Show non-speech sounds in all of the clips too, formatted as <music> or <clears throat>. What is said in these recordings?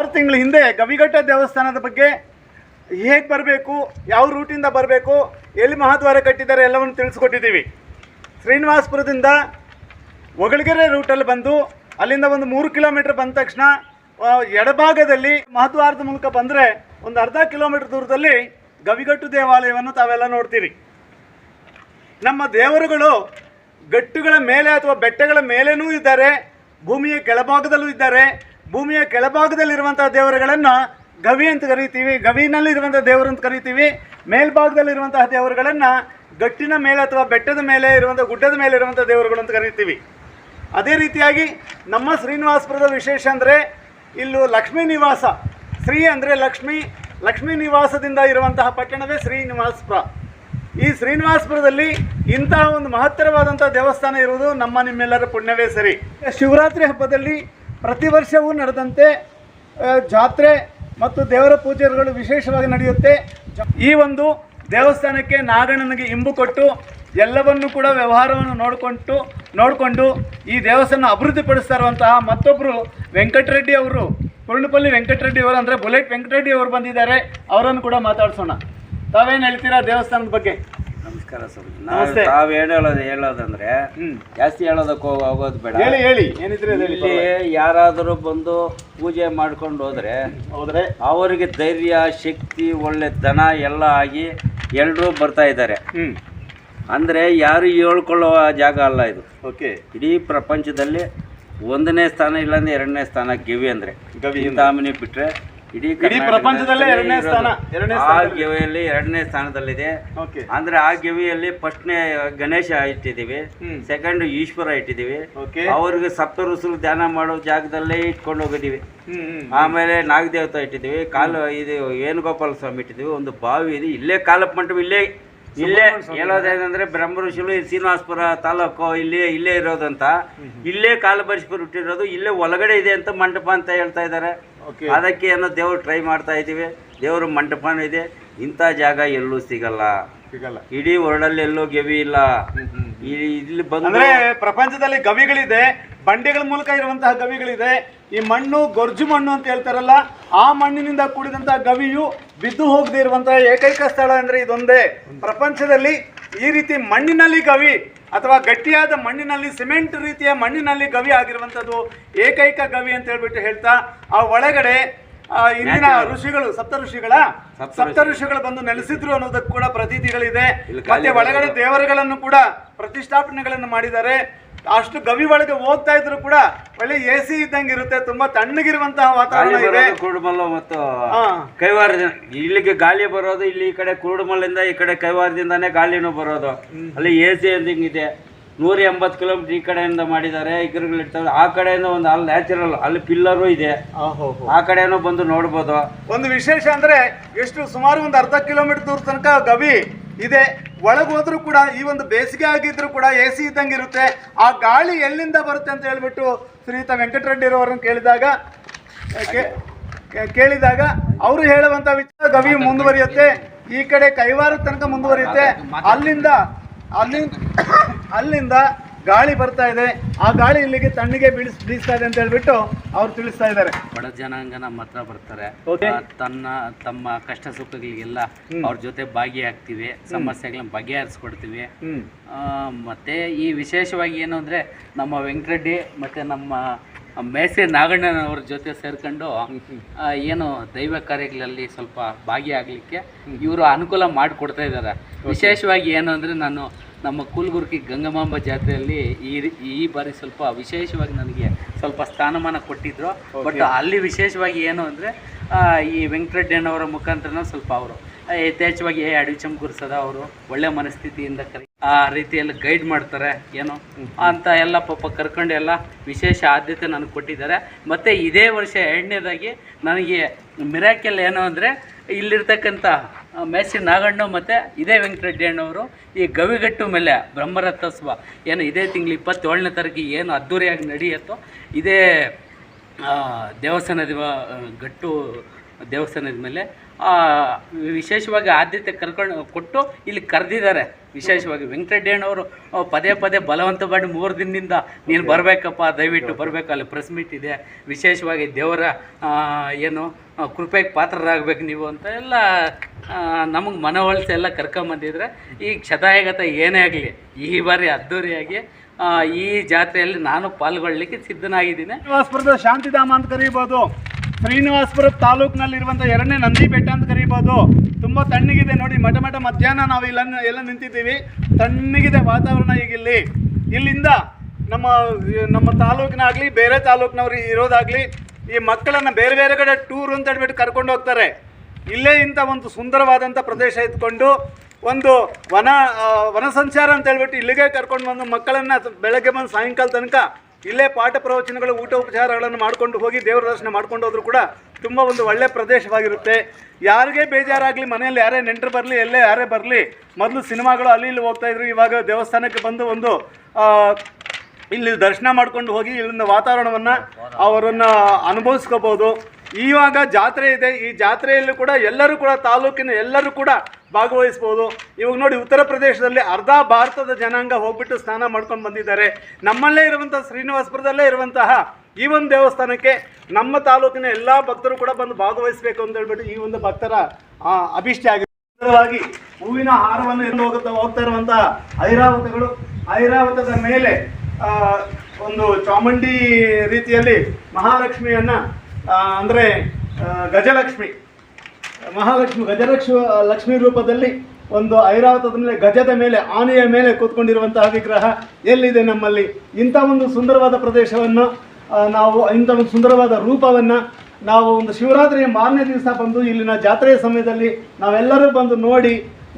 ಆರು ತಿಂಗಳ ಹಿಂದೆ ಗವಿಘಟ್ಟ ದೇವಸ್ಥಾನದ ಬಗ್ಗೆ ಹೇಗೆ ಬರಬೇಕು, ಯಾವ ರೂಟಿಂದ ಬರಬೇಕು, ಎಲ್ಲಿ ಮಹಾದ್ವಾರ ಕಟ್ಟಿದ್ದಾರೆ ಎಲ್ಲವನ್ನು ತಿಳಿಸ್ಕೊಟ್ಟಿದ್ದೀವಿ. ಶ್ರೀನಿವಾಸಪುರದಿಂದ ಒಗಳಗೆರೆ ರೂಟಲ್ಲಿ ಬಂದು ಅಲ್ಲಿಂದ ಒಂದು ಮೂರು ಕಿಲೋಮೀಟರ್ ಬಂದ ತಕ್ಷಣ ಎಡಭಾಗದಲ್ಲಿ ಮಹಾದ್ವಾರದ ಮೂಲಕ ಬಂದರೆ ಒಂದು ಅರ್ಧ ಕಿಲೋಮೀಟರ್ ದೂರದಲ್ಲಿ ಗವಿಗಟ್ಟು ದೇವಾಲಯವನ್ನು ತಾವೆಲ್ಲ ನೋಡ್ತೀರಿ. ನಮ್ಮ ದೇವರುಗಳು ಗಟ್ಟುಗಳ ಮೇಲೆ ಅಥವಾ ಬೆಟ್ಟಗಳ ಮೇಲೇನೂ ಇದ್ದಾರೆ, ಭೂಮಿಯ ಕೆಳಭಾಗದಲ್ಲೂ ಇದ್ದಾರೆ ಭೂಮಿಯ ಕೆಳಭಾಗದಲ್ಲಿರುವಂತಹ ದೇವರುಗಳನ್ನು ಗವಿ ಅಂತ ಕರಿತೀವಿ. ಗವಿನಲ್ಲಿರುವಂಥ ದೇವರು ಅಂತ ಕರಿತೀವಿ. ಮೇಲ್ಭಾಗದಲ್ಲಿರುವಂತಹ ದೇವರುಗಳನ್ನು ಗಟ್ಟಿನ ಮೇಲೆ ಅಥವಾ ಬೆಟ್ಟದ ಮೇಲೆ ಇರುವಂಥ ಗುಡ್ಡದ ಮೇಲೆ ಇರುವಂಥ ದೇವರುಗಳು ಅಂತ ಕರಿತೀವಿ. ಅದೇ ರೀತಿಯಾಗಿ ನಮ್ಮ ಶ್ರೀನಿವಾಸಪುರದ ವಿಶೇಷ ಅಂದರೆ ಇಲ್ಲೂ ಲಕ್ಷ್ಮೀ ನಿವಾಸ. ಶ್ರೀ ಅಂದರೆ ಲಕ್ಷ್ಮೀ. ಲಕ್ಷ್ಮೀ ನಿವಾಸದಿಂದ ಇರುವಂತಹ ಪಟ್ಟಣವೇ ಶ್ರೀನಿವಾಸಪುರ. ಈ ಶ್ರೀನಿವಾಸಪುರದಲ್ಲಿ ಇಂತಹ ಒಂದು ಮಹತ್ತರವಾದಂಥ ದೇವಸ್ಥಾನ ಇರುವುದು ನಮ್ಮ ನಿಮ್ಮೆಲ್ಲರ ಪುಣ್ಯವೇ ಸರಿ. ಶಿವರಾತ್ರಿ ಹಬ್ಬದಲ್ಲಿ ಪ್ರತಿ ವರ್ಷವೂ ನಡೆದಂತೆ ಜಾತ್ರೆ ಮತ್ತು ದೇವರ ಪೂಜೆಗಳು ವಿಶೇಷವಾಗಿ ನಡೆಯುತ್ತೆ. ಈ ಒಂದು ದೇವಸ್ಥಾನಕ್ಕೆ ನಾಗಣ್ಣನಿಗೆ ಇಂಬು ಕೊಟ್ಟು ಎಲ್ಲವನ್ನೂ ಕೂಡ ವ್ಯವಹಾರವನ್ನು ನೋಡಿಕೊಂಡು ನೋಡಿಕೊಂಡು ಈ ದೇವಸ್ಥಾನ ಅಭಿವೃದ್ಧಿಪಡಿಸ್ತಾ ಇರುವಂತಹ ಮತ್ತೊಬ್ಬರು ವೆಂಕಟರೆಡ್ಡಿ ಅವರು ಕುರುಣಪಲ್ಲಿ ವೆಂಕಟರೆಡ್ಡಿ ಅವರು ಅಂದರೆ ಬುಲೆಟ್ ವೆಂಕಟರೆಡ್ಡಿ ಅವರು ಬಂದಿದ್ದಾರೆ, ಅವರನ್ನು ಕೂಡ ಮಾತಾಡಿಸೋಣ. ತಾವೇನು ಹೇಳ್ತೀರಾ ದೇವಸ್ಥಾನದ ಬಗ್ಗೆ? ನಮಸ್ಕಾರ ಸರ್. ನಮಸ್ತೆ. ನಾವು ತಾವ್ ಹೇಳೋದು ಹೇಳೋದಂದ್ರೆ ಹ್ಮ್. ಜಾಸ್ತಿ ಹೇಳೋದಕ್ಕೆ ಹೋಗ್- ಹೋಗೋದು ಬೇಡ. ಹೇಳಿ ಹೇಳಿ. ಏನಿದ್ರೆ ಅದು ಹೇಳಿ ಇಲ್ಲಿ ಯಾರಾದರೂ ಬಂದು ಪೂಜೆ ಮಾಡ್ಕೊಂಡು ಹೋದ್ರೆ ಹೌದ್ರೆ? ಅವರಿಗೆ ಧೈರ್ಯ ಶಕ್ತಿ ಒಳ್ಳೆ ದನ ಎಲ್ಲ ಆಗಿ ಎಲ್ಲರೂ ಬರ್ತಾ ಇದ್ದಾರೆ. ಹ್ಮ್. ಅಂದ್ರೆ ಯಾರು ಹೇಳ್ಕೊಳ್ಳೋ ಜಾಗ ಅಲ್ಲ ಇದು. ಓಕೆ. ಇಡೀ ಪ್ರಪಂಚದಲ್ಲಿ ಒಂದನೇ ಸ್ಥಾನ ಇಲ್ಲಾಂದ್ರೆ ಎರಡನೇ ಸ್ಥಾನ ಗಿವಿ ಅಂದ್ರೆ. ಗವಿ ಚಿಂತಾಮಣಿ ಬಿಟ್ರೆ ಇಡೀ ಇಡೀ ಪ್ರಪಂಚದಲ್ಲೇ ಎರಡನೇ ಸ್ಥಾನ ಎರಡನೇ ಆ ಗವಿಯಲ್ಲಿ ಎರಡನೇ ಸ್ಥಾನದಲ್ಲಿದೆ. ಓಕೆ. ಅಂದ್ರೆ ಆ ಗಿವಿಯಲ್ಲಿ ಫಸ್ಟ್ನೇ ಗಣೇಶ ಇಟ್ಟಿದ್ದೀವಿ. ಸೆಕೆಂಡ್ ಈಶ್ವರ ಇಟ್ಟಿದ್ದೀವಿ. ಅವ್ರಿಗೆ ಸಪ್ತ ಋಷುలు ಧ್ಯಾನ ಮಾಡೋ ಜಾಗದಲ್ಲೇ ಇಟ್ಕೊಂಡು ಹೋಗಿದ್ದೀವಿ. ಆಮೇಲೆ ನಾಗದೇವತ ಇಟ್ಟಿದ್ದೀವಿ. ಕಾಲು ಇದು ವೇಣುಗೋಪಾಲ ಸ್ವಾಮಿ ಇಟ್ಟಿದ್ದೀವಿ. ಒಂದು ಬಾವಿ ಇದೆ. ಇಲ್ಲೇ ಕಾಲಪ್ಪ ಮಂಟಪ ಇಲ್ಲೇ ಇಲ್ಲೇ ಹೇಳೋದೇನಂದ್ರೆ ಬ್ರಹ್ಮ ಋಷಿಗಳು ಶ್ರೀನಿವಾಸಪುರ ತಾಲೂಕು ಇಲ್ಲಿ ಇಲ್ಲೇ ಇರೋದಂತ. ಇಲ್ಲೇ ಕಾಲು ಬರಿಸ್ಬಿಟ್ಟು ಇಟ್ಟಿರೋದು ಇಲ್ಲೇ ಒಳಗಡೆ ಇದೆ ಅಂತ ಮಂಟಪ ಅಂತ ಹೇಳ್ತಾ ಇದ್ದಾರೆ. ಅದಕ್ಕೆ ಏನೋ ದೇವ್ರು ಟ್ರೈ ಮಾಡ್ತಾ ಇದ್ದೀವಿ. ದೇವ್ರ ಮಂಟಪನೂ ಇದೆ. ಇಂಥ ಜಾಗ ಎಲ್ಲೂ ಸಿಗಲ್ಲ. ಸಿಗಲ್ಲ. ಇಡೀ ವರ್ಲ್ಡಲ್ಲಿ ಎಲ್ಲೂ ಗವಿ ಇಲ್ಲ. ಇಲ್ಲಿ ಬಂದ್ರೆ ಪ್ರಪಂಚದಲ್ಲಿ ಗವಿಗಳಿದೆ ಬಂಡೆಗಳ ಮೂಲಕ ಇರುವಂತಹ ಗವಿಗಳಿದೆ. ಈ ಮಣ್ಣು ಗೊರ್ಜು ಮಣ್ಣು ಅಂತ ಹೇಳ್ತಾರಲ್ಲ ಆ ಮಣ್ಣಿನಿಂದ ಕೂಡಿದಂತಹ ಗವಿಯು ಬಿದ್ದು ಹೋಗದೆ ಇರುವಂತಹ ಏಕೈಕ ಸ್ಥಳ ಅಂದ್ರೆ ಇದೊಂದೇ. ಪ್ರಪಂಚದಲ್ಲಿ ಈ ರೀತಿ ಮಣ್ಣಿನಲ್ಲಿ ಗವಿ ಅಥವಾ ಗಟ್ಟಿಯಾದ ಮಣ್ಣಿನಲ್ಲಿ ಸಿಮೆಂಟ್ ರೀತಿಯ ಮಣ್ಣಿನಲ್ಲಿ ಗವಿ ಆಗಿರುವಂಥದ್ದು ಏಕೈಕ ಗವಿ ಅಂತ ಹೇಳ್ಬಿಟ್ಟು ಹೇಳ್ತಾ ಆ ಒಳಗಡೆ ಇಲ್ಲಿನ ಇಂದಿನ ಋಷಿಗಳು ಸಪ್ತ ಋಷಿಗಳ ಸಪ್ತ ಋಷಿಗಳು. ಬಂದು ನೆಲೆಸಿದ್ರು ಅನ್ನೋದಕ್ಕೆ ಕೂಡ ಪ್ರತೀತಿಗಳಿದೆ. ಮತ್ತೆ ಒಳಗಡೆ ದೇವರುಗಳನ್ನು ಕೂಡ ಪ್ರತಿಷ್ಠಾಪನೆಗಳನ್ನು ಮಾಡಿದ್ದಾರೆ. ಅಷ್ಟು ಗವಿ ಒಳಗೆ ಹೋಗ್ತಾ ಇದ್ರು ಕೂಡ ಒಳ್ಳೆ ಎ ಸಿ ಇದ್ದಂಗೆ ಇರುತ್ತೆ. ತುಂಬಾ ತಣ್ಣಗಿರುವಂತಹ ವಾತಾವರಣ ಇದೆ. ಕುರುಡುಮಲ್ಲ ಮತ್ತು ಕೈವಾರದ ಕೈವಾರದಿಂದ. ಇಲ್ಲಿಗೆ ಗಾಳಿ ಬರೋದು ಇಲ್ಲಿ ಈ ಕಡೆ ಕುರುಡುಮಲ್ಲಿಂದ ಈ ಕಡೆ ಕೈವಾರದಿಂದಾನೇ ಗಾಳಿನೂ ಬರೋದು. ಅಲ್ಲಿ ಎ ಸಿ ಇದೆ. ನೂರ ಎಂಬತ್ತು ಕಿಲೋಮೀಟರ್ ಈ ಕಡೆಯಿಂದ ಮಾಡಿದ್ದಾರೆ ಇರ್ತಾವೆ. ಆ ಕಡೆಯಿಂದ ಒಂದು ಅಲ್ಲಿ ನ್ಯಾಚುರಲ್ ಅಲ್ಲಿ ಪಿಲ್ಲರು ಇದೆ. ಆಹೋ. ಆ ಕಡೆನೂ ಬಂದು ನೋಡ್ಬೋದು. ಒಂದು ವಿಶೇಷ ಅಂದ್ರೆ ಎಷ್ಟು ಸುಮಾರು ಒಂದು ಅರ್ಧ ಕಿಲೋಮೀಟರ್ ದೂರ ತನಕ ಗವಿ ಇದೆ. ಒಳಗೆ ಹೋದ್ರೂ ಕೂಡ ಈ ಒಂದು ಬೇಸಿಗೆ ಆಗಿದ್ರು ಕೂಡ ಎ ಸಿ ಇದ್ದಂಗೆ ಇರುತ್ತೆ. ಆ ಗಾಳಿ ಎಲ್ಲಿಂದ ಬರುತ್ತೆ ಅಂತ ಹೇಳ್ಬಿಟ್ಟು ಶ್ರೀಯುತ ವೆಂಕಟರೆಡ್ಡಿರವರನ್ನು ಕೇಳಿದಾಗ ಕೇಳಿದಾಗ ಅವರು ಹೇಳುವಂತ ವಿಚಾರ ಗವಿ ಮುಂದುವರಿಯುತ್ತೆ. ಈ ಕಡೆ ಕೈವಾರ ತನಕ ಮುಂದುವರಿಯುತ್ತೆ. ಅಲ್ಲಿಂದ ಅಲ್ಲಿಂದ ಅಲ್ಲಿಂದ ಗಾಳಿ ಬರ್ತಾ ಇದೆ. ಆ ಗಾಳಿ ಇಲ್ಲಿಗೆ ತಣ್ಣಗೆ ಬೀಳಿಸ್ ಬೀಸ್ತಾ ಇದೆ ಅಂತ ಹೇಳ್ಬಿಟ್ಟು ಅವ್ರು ತಿಳಿಸ್ತಾ ಇದ್ದಾರೆ. ಬಡ ಜನಾಂಗ ನಮ್ಮ ಹತ್ರ ಬರ್ತಾರೆ. ಆ, ತನ್ನ ತಮ್ಮ ಕಷ್ಟ ಸುಖಗಳಿಗೆಲ್ಲ ಅವ್ರ ಜೊತೆ ಭಾಗಿಯಾಗ್ತೀವಿ. ಸಮಸ್ಯೆಗಳನ್ನ ಬಗೆಹರಿಸ್ಕೊಡ್ತೀವಿ. ಹ್ಮ್. ಆ, ಮತ್ತೆ ಈ ವಿಶೇಷವಾಗಿ ಏನು ಅಂದರೆ ನಮ್ಮ ವೆಂಕಟರೆಡ್ಡಿ ಮತ್ತೆ ನಮ್ಮ ಮೇಸೆ ನಾಗಣ್ಣನವ್ರ ಜೊತೆ ಸೇರ್ಕೊಂಡು ಏನು ದೈವ ಕಾರ್ಯಗಳಲ್ಲಿ ಸ್ವಲ್ಪ ಭಾಗಿಯಾಗಲಿಕ್ಕೆ ಇವರು ಅನುಕೂಲ ಮಾಡಿಕೊಡ್ತಾ ಇದ್ದಾರೆ ವಿಶೇಷವಾಗಿ ಏನು ಅಂದರೆ ನಾನು ನಮ್ಮ ಕೂಲ್ಗುರ್ಕಿ ಗಂಗಮಾಂಬ ಜಾತ್ರೆಯಲ್ಲಿ ಈ ಈ ಬಾರಿ ಸ್ವಲ್ಪ ವಿಶೇಷವಾಗಿ ನನಗೆ ಸ್ವಲ್ಪ ಸ್ಥಾನಮಾನ ಕೊಟ್ಟಿದ್ರು. ಬಟ್ ಅಲ್ಲಿ ವಿಶೇಷವಾಗಿ ಏನು ಅಂದರೆ ಈ ವೆಂಕಟರೆಡ್ಡಿಯಣ್ಣವರ ಮುಖಾಂತರನ ಸ್ವಲ್ಪ ಅವರು ಯಥೇಚ್ಛವಾಗಿ, ಏ ಅಡವಿ ಚಮಕುರ್ಸದ ಅವರು, ಒಳ್ಳೆ ಮನಸ್ಥಿತಿಯಿಂದ ಕರಿ. ಆ ರೀತಿಯಲ್ಲಿ ಗೈಡ್ ಮಾಡ್ತಾರೆ, ಏನು? ಅಂತ ಎಲ್ಲ ಪಾಪ ಕರ್ಕೊಂಡು ಎಲ್ಲ ವಿಶೇಷ ಆದ್ಯತೆ ನನಗೆ ಕೊಟ್ಟಿದ್ದಾರೆ. ಮತ್ತು ಇದೇ ವರ್ಷ ಎರಡನೇದಾಗಿ ನನಗೆ ಮಿರಾಕೆಲ್ ಏನು ಅಂದರೆ, ಇಲ್ಲಿರ್ತಕ್ಕಂಥ ಮೇಸಿ ನಾಗಣ್ಣ ಮತ್ತು ಇದೇ ವೆಂಕಟರೆಡ್ಡಿ ಅಣ್ಣವರು ಈ ಗವಿಗಟ್ಟು ಮೇಲೆ ಬ್ರಹ್ಮರಥೋತ್ಸವ. ಏನು, ಇದೇ ತಿಂಗಳು ಇಪ್ಪತ್ತೇಳನೇ ತಾರೀಕಿಗೆ ಏನು ಅದ್ದೂರಿಯಾಗಿ ನಡೆಯುತ್ತೋ, ಇದೇ ದೇವಸ್ಥಾನದ ಗಟ್ಟು ದೇವಸ್ಥಾನದ ಮೇಲೆ ವಿಶೇಷವಾಗಿ ಆದ್ಯತೆ ಕರ್ಕೊಂಡು ಕೊಟ್ಟು ಇಲ್ಲಿ ಕರೆದಿದ್ದಾರೆ. ವಿಶೇಷವಾಗಿ ವೆಂಕಟರೆಡ್ಡಿಯಣ್ಣವರು ಪದೇ ಪದೇ ಬಲವಂತ ಮಾಡಿ ಮೂರು ದಿನದಿಂದ ನೀನು ಬರಬೇಕಪ್ಪ, ದಯವಿಟ್ಟು ಬರಬೇಕು, ಅಲ್ಲಿ ಪ್ರೆಸ್ ಮೀಟ್ ಇದೆ. ವಿಶೇಷವಾಗಿ ದೇವರ ಏನು ಕೃಪೆಗೆ ಪಾತ್ರರಾಗಬೇಕು ನೀವು ಅಂತ ಎಲ್ಲ ನಮಗೆ ಮನವೊಲಿಸಿ ಎಲ್ಲ ಕರ್ಕೊಂಬಂದಿದ್ರೆ ಈ ಕ್ಷತಾಯಗತ ಏನೇ ಆಗಲಿ, ಈ ಬಾರಿ ಅದ್ದೂರಿಯಾಗಿ ಈ ಜಾತ್ರೆಯಲ್ಲಿ ನಾನು ಪಾಲ್ಗೊಳ್ಳಲಿಕ್ಕೆ ಸಿದ್ಧನಾಗಿದ್ದೀನಿ. ಶಾಂತಿಧಾಮ ಅಂತ ಕರೀಬೋದು. ಶ್ರೀನಿವಾಸಪುರ ತಾಲೂಕಿನಲ್ಲಿರುವಂಥ ಎರಡನೇ ನಂದಿ ಬೆಟ್ಟ ಅಂತ ಕರೀಬೋದು. ತುಂಬ ತಣ್ಣಗಿದೆ ನೋಡಿ, ಮಠ ಮಠ ಮಧ್ಯಾಹ್ನ ನಾವು ಇಲ್ಲ ಎಲ್ಲ ನಿಂತಿದ್ದೀವಿ. ತಣ್ಣಗಿದೆ ವಾತಾವರಣ ಈಗ ಇಲ್ಲಿ. ಇಲ್ಲಿಂದ ನಮ್ಮ ನಮ್ಮ ತಾಲೂಕಿನಾಗಲಿ, ಬೇರೆ ತಾಲೂಕಿನವ್ರು ಇರೋದಾಗಲಿ, ಈ ಮಕ್ಕಳನ್ನು ಬೇರೆ ಬೇರೆ ಕಡೆ ಟೂರ್ ಅಂತ ಹೇಳ್ಬಿಟ್ಟು ಕರ್ಕೊಂಡು ಹೋಗ್ತಾರೆ. ಇಲ್ಲೇ ಇಂಥ ಒಂದು ಸುಂದರವಾದಂಥ ಪ್ರದೇಶ ಇದ್ಕೊಂಡು ಒಂದು ವನ ವನ ಸಂಚಾರ ಅಂತ ಹೇಳ್ಬಿಟ್ಟು ಇಲ್ಲಿಗೆ ಕರ್ಕೊಂಡು ಬಂದು ಮಕ್ಕಳನ್ನು ಬೆಳಗ್ಗೆ ಬಂದು ಸಾಯಂಕಾಲ ತನಕ ಇಲ್ಲೇ ಪಾಠ ಪ್ರವಚನಗಳು, ಊಟ ಉಪಚಾರಗಳನ್ನು ಮಾಡ್ಕೊಂಡು ಹೋಗಿ ದೇವರ ದರ್ಶನ ಮಾಡ್ಕೊಂಡು ಹೋದರೂ ಕೂಡ ತುಂಬ ಒಂದು ಒಳ್ಳೆ ಪ್ರದೇಶವಾಗಿರುತ್ತೆ. ಯಾರಿಗೇ ಬೇಜಾರಾಗಲಿ, ಮನೆಯಲ್ಲಿ ಯಾರೇ ನೆಂಟರು ಬರಲಿ, ಎಲ್ಲೇ ಯಾರೇ ಬರಲಿ, ಮೊದಲು ಸಿನಿಮಾಗಳು ಅಲ್ಲಿ ಇಲ್ಲಿ ಹೋಗ್ತಾ ಇದ್ರು, ಇವಾಗ ದೇವಸ್ಥಾನಕ್ಕೆ ಬಂದು ಒಂದು ಇಲ್ಲಿ ದರ್ಶನ ಮಾಡ್ಕೊಂಡು ಹೋಗಿ ಇಲ್ಲಿನ ವಾತಾವರಣವನ್ನು ಅವರನ್ನು ಅನುಭವಿಸ್ಕೋಬೋದು. ಇವಾಗ ಜಾತ್ರೆ ಇದೆ. ಈ ಜಾತ್ರೆಯಲ್ಲೂ ಕೂಡ ಎಲ್ಲರೂ ಕೂಡ, ತಾಲೂಕಿನ ಎಲ್ಲರೂ ಕೂಡ ಭಾಗವಹಿಸ್ಬೋದು. ಇವಾಗ ನೋಡಿ, ಉತ್ತರ ಪ್ರದೇಶದಲ್ಲಿ ಅರ್ಧ ಭಾರತದ ಜನಾಂಗ ಹೋಗ್ಬಿಟ್ಟು ಸ್ನಾನ ಮಾಡ್ಕೊಂಡು ಬಂದಿದ್ದಾರೆ. ನಮ್ಮಲ್ಲೇ ಇರುವಂಥ ಶ್ರೀನಿವಾಸಪುರದಲ್ಲೇ ಇರುವಂತಹ ಈ ಒಂದು ದೇವಸ್ಥಾನಕ್ಕೆ ನಮ್ಮ ತಾಲೂಕಿನ ಎಲ್ಲ ಭಕ್ತರು ಕೂಡ ಬಂದು ಭಾಗವಹಿಸಬೇಕು ಅಂತ ಹೇಳ್ಬಿಟ್ಟು ಈ ಒಂದು ಭಕ್ತರ ಅಭಿಷ್ಟ ಆಗಿದೆ ಸುಂದರವಾಗಿ ಹೂವಿನ ಹಾರವನ್ನು ಎಂದು ಹೋಗುತ್ತಾ ಹೋಗ್ತಾ ಇರುವಂತಹ ಐರಾವತಗಳು. ಐರಾವತದ ಮೇಲೆ ಒಂದು ಚಾಮುಂಡಿ ರೀತಿಯಲ್ಲಿ ಮಹಾಲಕ್ಷ್ಮಿಯನ್ನ ಅಂದ್ರೆ ಗಜಲಕ್ಷ್ಮಿ. ಮಹಾಲಕ್ಷ್ಮಿ, ಗಜಲಕ್ಷ್ಮಿ, ಲಕ್ಷ್ಮಿ ರೂಪದಲ್ಲಿ ಒಂದು ಐರಾವತದ ಮೇಲೆ, ಗಜದ ಮೇಲೆ, ಆನೆಯ ಮೇಲೆ ಕೂತ್ಕೊಂಡಿರುವಂತಹ ವಿಗ್ರಹ ಎಲ್ಲಿದೆ ನಮ್ಮಲ್ಲಿ? ಇಂಥ ಒಂದು ಸುಂದರವಾದ ಪ್ರದೇಶವನ್ನು ನಾವು, ಇಂಥ ಒಂದು ಸುಂದರವಾದ ರೂಪವನ್ನು ನಾವು ಒಂದು ಶಿವರಾತ್ರಿಯ ಮಾರನೇ ದಿವಸ ಬಂದು ಇಲ್ಲಿನ ಜಾತ್ರೆಯ ಸಮಯದಲ್ಲಿ ನಾವೆಲ್ಲರೂ ಬಂದು ನೋಡಿ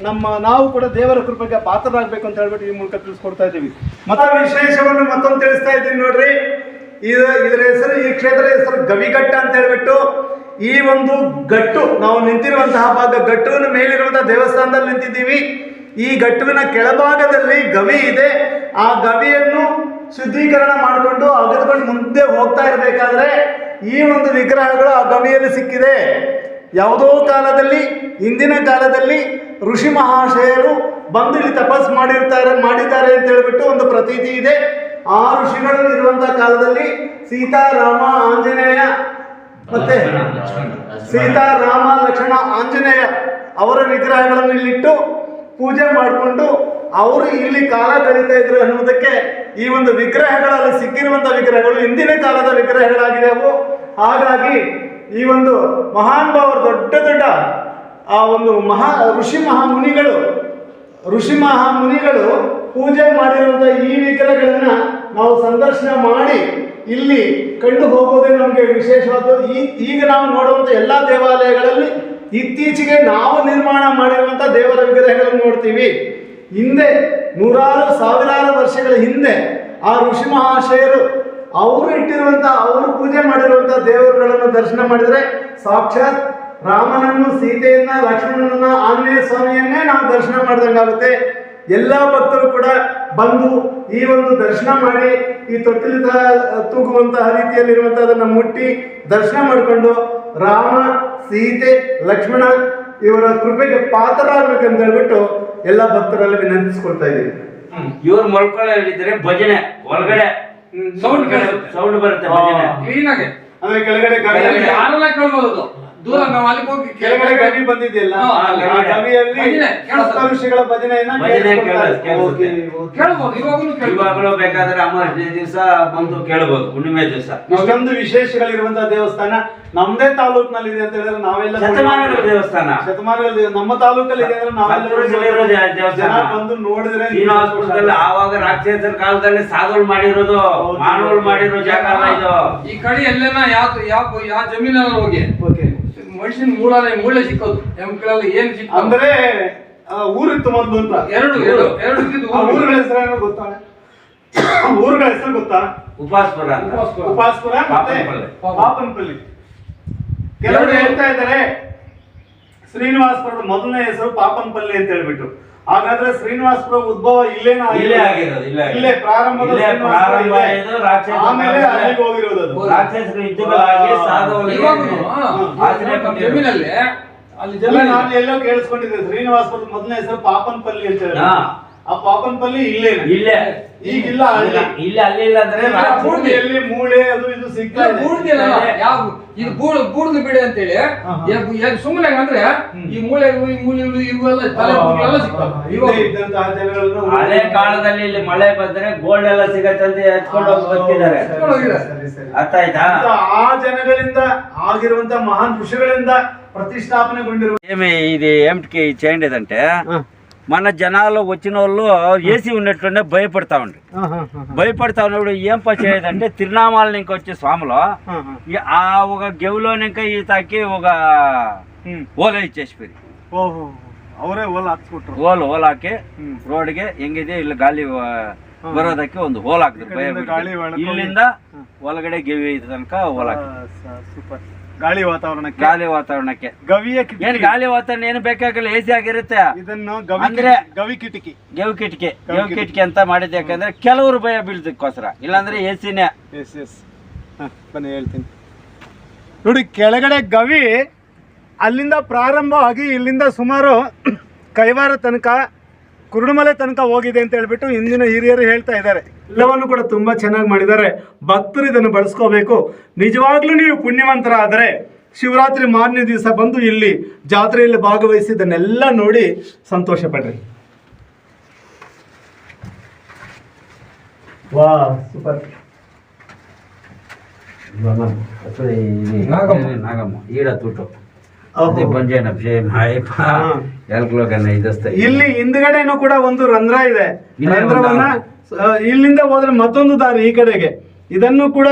ನಮ್ಮ, ನಾವು ಕೂಡ ದೇವರ ಕೃಪೆಗೆ ಪಾತ್ರರಾಗಬೇಕು ಅಂತ ಹೇಳ್ಬಿಟ್ಟು ಈ ಮೂಲಕ ತಿಳಿಸ್ಕೊಡ್ತಾ ಇದ್ದೀವಿ. ಮತ ವಿಶೇಷವನ್ನು ಮತ್ತೊಂದು ತಿಳಿಸ್ತಾ ಇದ್ದೀನಿ ನೋಡ್ರಿ. ಇದು ಇದರ ಹೆಸರು, ಈ ಕ್ಷೇತ್ರದ ಹೆಸರು ಗವಿಘಟ್ಟ ಅಂತ ಹೇಳ್ಬಿಟ್ಟು ಈ ಒಂದು ಗಟ್ಟು, ನಾವು ನಿಂತಿರುವಂತಹ ಭಾಗ ಗಟ್ಟುವಿನ ಮೇಲಿರುವಂತಹ ದೇವಸ್ಥಾನದಲ್ಲಿ ನಿಂತಿದ್ದೀವಿ. ಈ ಗಟ್ಟುವಿನ ಕೆಳಭಾಗದಲ್ಲಿ ಗವಿ ಇದೆ. ಆ ಗವಿಯನ್ನು ಶುದ್ಧೀಕರಣ ಮಾಡಿಕೊಂಡು ಅಗೆದುಕೊಂಡು ಮುಂದೆ ಹೋಗ್ತಾ ಇರಬೇಕಾದ್ರೆ ಈ ಒಂದು ವಿಗ್ರಹಗಳು ಆ ಗವಿಯಲ್ಲಿ ಸಿಕ್ಕಿದೆ. ಯಾವುದೋ ಕಾಲದಲ್ಲಿ ಹಿಂದಿನ ಕಾಲದಲ್ಲಿ ಋಷಿ ಮಹಾಶಯರು ಬಂದು ಇಲ್ಲಿ ತಪಸ್ ಮಾಡಿರ್ತಾರೆ, ಮಾಡಿದ್ದಾರೆ ಅಂತ ಹೇಳ್ಬಿಟ್ಟು ಒಂದು ಪ್ರತೀತಿ ಇದೆ. ಆ ಋಷಿಗಳು ಇರುವಂತಹ ಕಾಲದಲ್ಲಿ ಸೀತಾರಾಮ ಆಂಜನೇಯ ಮತ್ತೆ ಸೀತಾರಾಮ ಲಕ್ಷ್ಮಣ, ಆಂಜನೇಯ ಅವರ ವಿಗ್ರಹಗಳನ್ನು ಇಲ್ಲಿಟ್ಟು ಪೂಜೆ ಮಾಡಿಕೊಂಡು ಅವರು ಇಲ್ಲಿ ಕಾಲ ಕಳೀತಾ ಇದ್ರು ಅನ್ನುವುದಕ್ಕೆ ಈ ಒಂದು ವಿಗ್ರಹಗಳಲ್ಲಿ ಸಿಕ್ಕಿರುವಂಥ ವಿಗ್ರಹಗಳು ಹಿಂದಿನ ಕಾಲದ ವಿಗ್ರಹಗಳಾಗಿದೆ ಹಾಗಾಗಿ ಈ ಒಂದು ಮಹಾನ್ ಭಾವರು ದೊಡ್ಡ ದೊಡ್ಡ ಆ ಒಂದು ಮಹಾ ಋಷಿ ಮಹಾಮುನಿಗಳು ಋಷಿ ಮಹಾಮುನಿಗಳು ಪೂಜೆ ಮಾಡಿರುವಂಥ ಈ ವಿಗ್ರಹಗಳನ್ನ ನಾವು ಸಂದರ್ಶನ ಮಾಡಿ ಇಲ್ಲಿ ಕಂಡು ಹೋಗೋದೇ ನಮಗೆ ವಿಶೇಷವಾದ ಈ ಈಗ ನಾವು ನೋಡುವಂಥ ಎಲ್ಲ ದೇವಾಲಯಗಳಲ್ಲಿ ಇತ್ತೀಚೆಗೆ ನಾವು ನಿರ್ಮಾಣ ಮಾಡಿರುವಂಥ ದೇವರ ವಿಗ್ರಹಗಳನ್ನು ನೋಡ್ತೀವಿ. ಹಿಂದೆ ನೂರಾರು, ಸಾವಿರಾರು ವರ್ಷಗಳ ಹಿಂದೆ ಆ ಋಷಿ ಮಹಾಶಯರು ಅವರು ಇಟ್ಟಿರುವಂಥ ಅವರು ಪೂಜೆ ಮಾಡಿರುವಂಥ ದೇವರುಗಳನ್ನು ದರ್ಶನ ಮಾಡಿದರೆ ಸಾಕ್ಷಾತ್ ರಾಮನನ್ನು, ಸೀತೆಯನ್ನ, ಲಕ್ಷ್ಮಣನನ್ನ, ಆಂಜನೇಯ ಸ್ವಾಮಿಯನ್ನೇ ನಾವು ದರ್ಶನ ಮಾಡಿದಂಗಾಗುತ್ತೆ. ಎಲ್ಲ ಭಕ್ತರು ಕೂಡ ಬಂದು ಈ ಒಂದು ದರ್ಶನ ಮಾಡಿ ಈ ತೊಟ್ಟಿಲು ರೀತಿಯಲ್ಲಿ ಇರುವಂತಹ ರೀತಿಯಲ್ಲಿರುವಂತಹದನ್ನ ಮುಟ್ಟಿ ದರ್ಶನ ಮಾಡಿಕೊಂಡು ರಾಮ ಸೀತೆ ಲಕ್ಷ್ಮಣ ಇವರ ಕೃಪೆಗೆ ಪಾತ್ರರಾಗಬೇಕಂತ ಹೇಳ್ಬಿಟ್ಟು ಎಲ್ಲ ಭಕ್ತರಲ್ಲಿ ವಿನಂತಿಸ್ಕೊಳ್ತಾ ಇದ್ದೀವಿ ಇವ್ರು ಮಲ್ಕೊಳ್ಳಿದ್ರೆ ಭಜನೆ ಹೊರಗಡೆ ಸೌಂಡ್ ಸೌಂಡ್ ಬರುತ್ತೆ ಭಜನೆ. ಕ್ಲೀನ್ ಆಗಿ. ಅಂದ್ರೆ ಕೆಳಗಡೆ ಕೇಳ್ಬೋದು ದೂರ ನಾವು ಅಲ್ಲಿ ಹೋಗಿ ಕೆಳಗಡೆ ಗವಿ ಬಂದಿದೆಯಲ್ಲ ಆ. ಗವಿಯಲ್ಲಿ ಸಪ್ತಋಷಿಗಳ ಭಜನೆಯನ್ನ. ಕೇಳ್ಬೋದು ಇವಾಗಲೂ ಬೇಕಾದ್ರೆ ಅಮಾವಾಸ್ಯೆ ದಿವಸ ಬಂದು ಕೇಳ್ಬೋದು ಹುಣ್ಣಿಮೆ ದಿವಸ. ಇಷ್ಟೊಂದು ವಿಶೇಷಗಳಿರುವಂತಹ ದೇವಸ್ಥಾನ ನಮ್ದೇ ತಾಲೂಕಿನಲ್ಲಿ ಇದೆ ಅಂತ ಹೇಳಿದ್ರೆ ನಾವೆಲ್ಲ ಶತಮಾನಗಳ ದೇವಸ್ಥಾನ. ಶತಮಾನಗಳ ನಮ್ಮ ತಾಲೂಕಲ್ಲಿ ಇದೆ ಅಂದ್ರೆ ನಾವೆಲ್ಲ ದೇವಸ್ಥಾನ. ಜನ ಬಂದು ನೋಡಿದ್ರೆ ಶ್ರೀನಿವಾಸಪುರದಲ್ಲಿ ಆವಾಗ ರಾಕ್ಷಸರ ಕಾಲದಲ್ಲಿ ಸಾಧುಗಳು ಮಾಡಿರೋದು. ಮಾನವರು ಮಾಡಿರೋ ಜಾಗ ಅಲ್ಲ ಇದು. ಈ ಕಡೆ ಎಲ್ಲೆಲ್ಲ ಯಾವ ಯಾವ ಯಾವ ಜಮೀನಲ್ಲಿ ಹೋಗಿ? ಓಕೆ. ಮನುಷ್ಯನ ಮೂಲ ಮೂಳೆ ಸಿಕ್ಕೋದು. ಎಮ್ಕಳಲ್ಲಿ ಏನ್ ಸಿಕ್ಕ ಅಂದ್ರೆ ಆ, ಊರಿತ್ತು ಮದ್ದು ಅಂತ. ಎರಡು <coughs> ಎರಡು ಎರಡು. ಊರುಗಳ ಹೆಸರೇನೋ ಗೊತ್ತಾ ಊರುಗಳ ಹೆಸರು ಗೊತ್ತಾ? ಉಪಾಸ್ಪುರ ಉಪಾಸ್ಪುರ. ಪಾಪನಪಲ್ಲಿ. ಕೆಲವರು ಹೇಳ್ತಾ ಇದ್ದಾರೆ ಶ್ರೀನಿವಾಸಪುರ ಮೊದಲನೇ ಹೆಸರು ಪಾಪನಪಲ್ಲಿ ಅಂತ ಹೇಳ್ಬಿಟ್ಟು. ಹಾಗಾದ್ರೆ ಶ್ರೀನಿವಾಸಪುರ ಉದ್ಭವ ಇಲ್ಲೇನ ಇಲ್ಲೇ ಆಗಿರೋದು, ಇಲ್ಲೇ ಆಗಿರೋದು. ಇಲ್ಲೇ ಪ್ರಾರಂಭದ ಇಲ್ಲೇ ಶ್ರೀನಿವಾಸಪುರ ಪ್ರಾರಂಭ ಇಲ್ಲೇ. ಆಮೇಲೆ ಅಲ್ಲಿಗೆ ಹೋಗಿರೋದು ಅದು. ರಾಕ್ಷಸರು ಯುದ್ಧಗಳಾಗಿ. ಜಮೀನಲ್ಲಿ ಅಲ್ಲಿ ಜಮೀನು ನಾನು ಎಲ್ಲೋ ಕೇಳಿಸ್ಕೊಂಡಿದ್ದೆ ಶ್ರೀನಿವಾಸಪುರದ ಮೊದಲನೇ ಹೆಸರು ಪಾಪನಪಲ್ಲಿ ಅಂತ ಹೇಳಿ ಹಾ. ಆ ಪಾಪನಪಲ್ಲಿ ಇಲ್ಲೇ ಇಲ್ಲೇ ಈಗಿಲ್ಲ ಇಲ್ಲ ಇಲ್ಲ ಅಲ್ಲಿ ಇಲ್ಲ ಅಂದ್ರೆ ಈಗ ಎಲ್ಲಿ ಮೂಳೆ ಅದು ಇದು ಸಿಗ್ತಾ ಇಲ್ಲ, ಇದೆ. ಯಾವ ಇದು ಬೂಡ್ ಬೂಡ್ದು ಬಿಡಿ ಅಂತೇಳಿ ಹೇಳಿ ಹಾ. ಸುಮ್ಮನೆ ಅಂದ್ರೆ ಈ ಮೂಳೆ ಇವು, ಈ ಮೂಲೆ ಇವೆಲ್ಲ ತಲೆ ಕೂದಲೆಲ್ಲ ಸಿಗ್ತವೆ. ಹಳೆ ಕಾಲದಲ್ಲಿ ಇಲ್ಲಿ ಮಳೆ ಬಂದ್ರೆ ಗೋಲ್ಡ್ ಎಲ್ಲ ಸಿಗತ್ತೆ ಅಂತ ಎತ್ಕೊಂಡು ಹೋಗಿ ಬರ್ತಿದ್ದಾರೆ ಅರ್ಥ ಆಯ್ತಾ? ಆ ಜನಗಳಿಂದ ಆಗಿರುವಂತ ಮಹಾನ್ ಋಷಿಗಳಿಂದ ಪ್ರತಿಷ್ಠಾಪನೆಗೊಂಡಿರುವ ఏమి ఇది ಕೆ చేయండి అంటే మన జనాలు వచ్చిన వాళ్ళు ఏసీ ఉన్నట్టుండే భయపడతా ఉండ్రి భయపడతా ఉన్నప్పుడు ఏం పని చేయదంటే తిరునామాల ఇంకా వచ్చే స్వాములు ఈ ఆ ఒక గెవులోని ఇంకా ఈతకి ఒక ಓಲ ಇಚ್ಚೇಸ್ಬಿರಿ ಓಹೋ ಅವರೇ ಓಲ್ ಹಾಕ್ಸ್ಬಿಟ್ರು ಓಲ್ ಓಲ್ ಹಾಕಿ ರೋಡ್ಗೆ ಹೆಂಗಿದೆ ಇಲ್ಲಿ ಗಾಳಿ ಆ, ಬರೋದಕ್ಕೆ ಒಂದು ಹೋಲ್ ಹಾಕಿದ್ರು ಭಯ ಕಡೆಯಿಂದ ಗಾಳಿ ಒಳಗೆ ಹೋಗಿ- ಇಲ್ಲಿಂದ ಒಳಗಡೆ ಗೆವಿ ಇದೆ ತನಕ ಹೋಲ್ ಹಾಕಿ ಸೂಪರ್ ಗಾಳಿ ವಾತಾವರಣಕ್ಕೆ ಗಾಳಿ ವಾತಾವರಣಕ್ಕೆ. ಗವಿಯ ಏನ್ ಗಾಳಿ ವಾತಾವರಣ ಏನು ಬೇಕಾಗಲ್ಲ ಎಸಿ ಸಿ ಆಗಿರುತ್ತೆ. ಇದನ್ನು ಗವಿ ಅಂದ್ರೆ- ಕಿಟಕಿ- ಗವಿ ಕಿಟಕಿ. ಗವಿ ಕಿಟಕಿ ಗವಿ ಕಿಟಕಿ. ಅಂತ ಮಾಡಿದ್ದು ಯಾಕಂದ್ರೆ ಕೆಲವರು ಭಯ ಬೀಳ್ದಕ್ಕೋಸ್ಕರ. ಇಲ್ಲಾಂದ್ರೆ ಎಸಿನೇ ಸಿನೇ ಎಸ್ ಎಸ್ ಬನ್ನಿ ಹೇಳ್ತೀನಿ. ನೋಡಿ ಕೆಳಗಡೆ ಗವಿ ಅಲ್ಲಿಂದ ಪ್ರಾರಂಭವಾಗಿ ಇಲ್ಲಿಂದ ಸುಮಾರು <clears throat> ಕೈವಾರ ತನಕ ಕುರುಡುಮಲೆ ತನಕ ಹೋಗಿದೆ ಅಂತ ಹೇಳ್ಬಿಟ್ಟು ಹಿಂದಿನ ಹಿರಿಯರು ಹೇಳ್ತಾ ಇದ್ದಾರೆ. ಎಲ್ಲವನ್ನು ಕೂಡ ತುಂಬ ಚೆನ್ನಾಗಿ ಮಾಡಿದ್ದಾರೆ. ಭಕ್ತರು ಇದನ್ನು ಬಳಸ್ಕೋಬೇಕು. ನಿಜವಾಗ್ಲೂ ನೀವು ಪುಣ್ಯವಂತರಾದರೆ ಶಿವರಾತ್ರಿ ಮಾರನೇ ದಿವಸ ಬಂದು ಇಲ್ಲಿ ಜಾತ್ರೆಯಲ್ಲಿ ಭಾಗವಹಿಸಿ ಇದನ್ನೆಲ್ಲ ನೋಡಿ ಸಂತೋಷ ಪಡ್ರಿ. ವಾ ಸೂಪರ್ ನಾಗಮ್ಮ. ಈಡ ತುಟ್ಟು ಇಲ್ಲಿ ಹಿಂದ್ಗಡೆನೂ ಕೂಡ ಒಂದು ರಂಧ್ರ ಇದೆ. ರಂಧ್ರವನ್ನ ಇಲ್ಲಿಂದ ಹೋದ್ರೆ ಮತ್ತೊಂದು ದಾರಿ ಈ ಕಡೆಗೆ. ಇದನ್ನು ಕೂಡ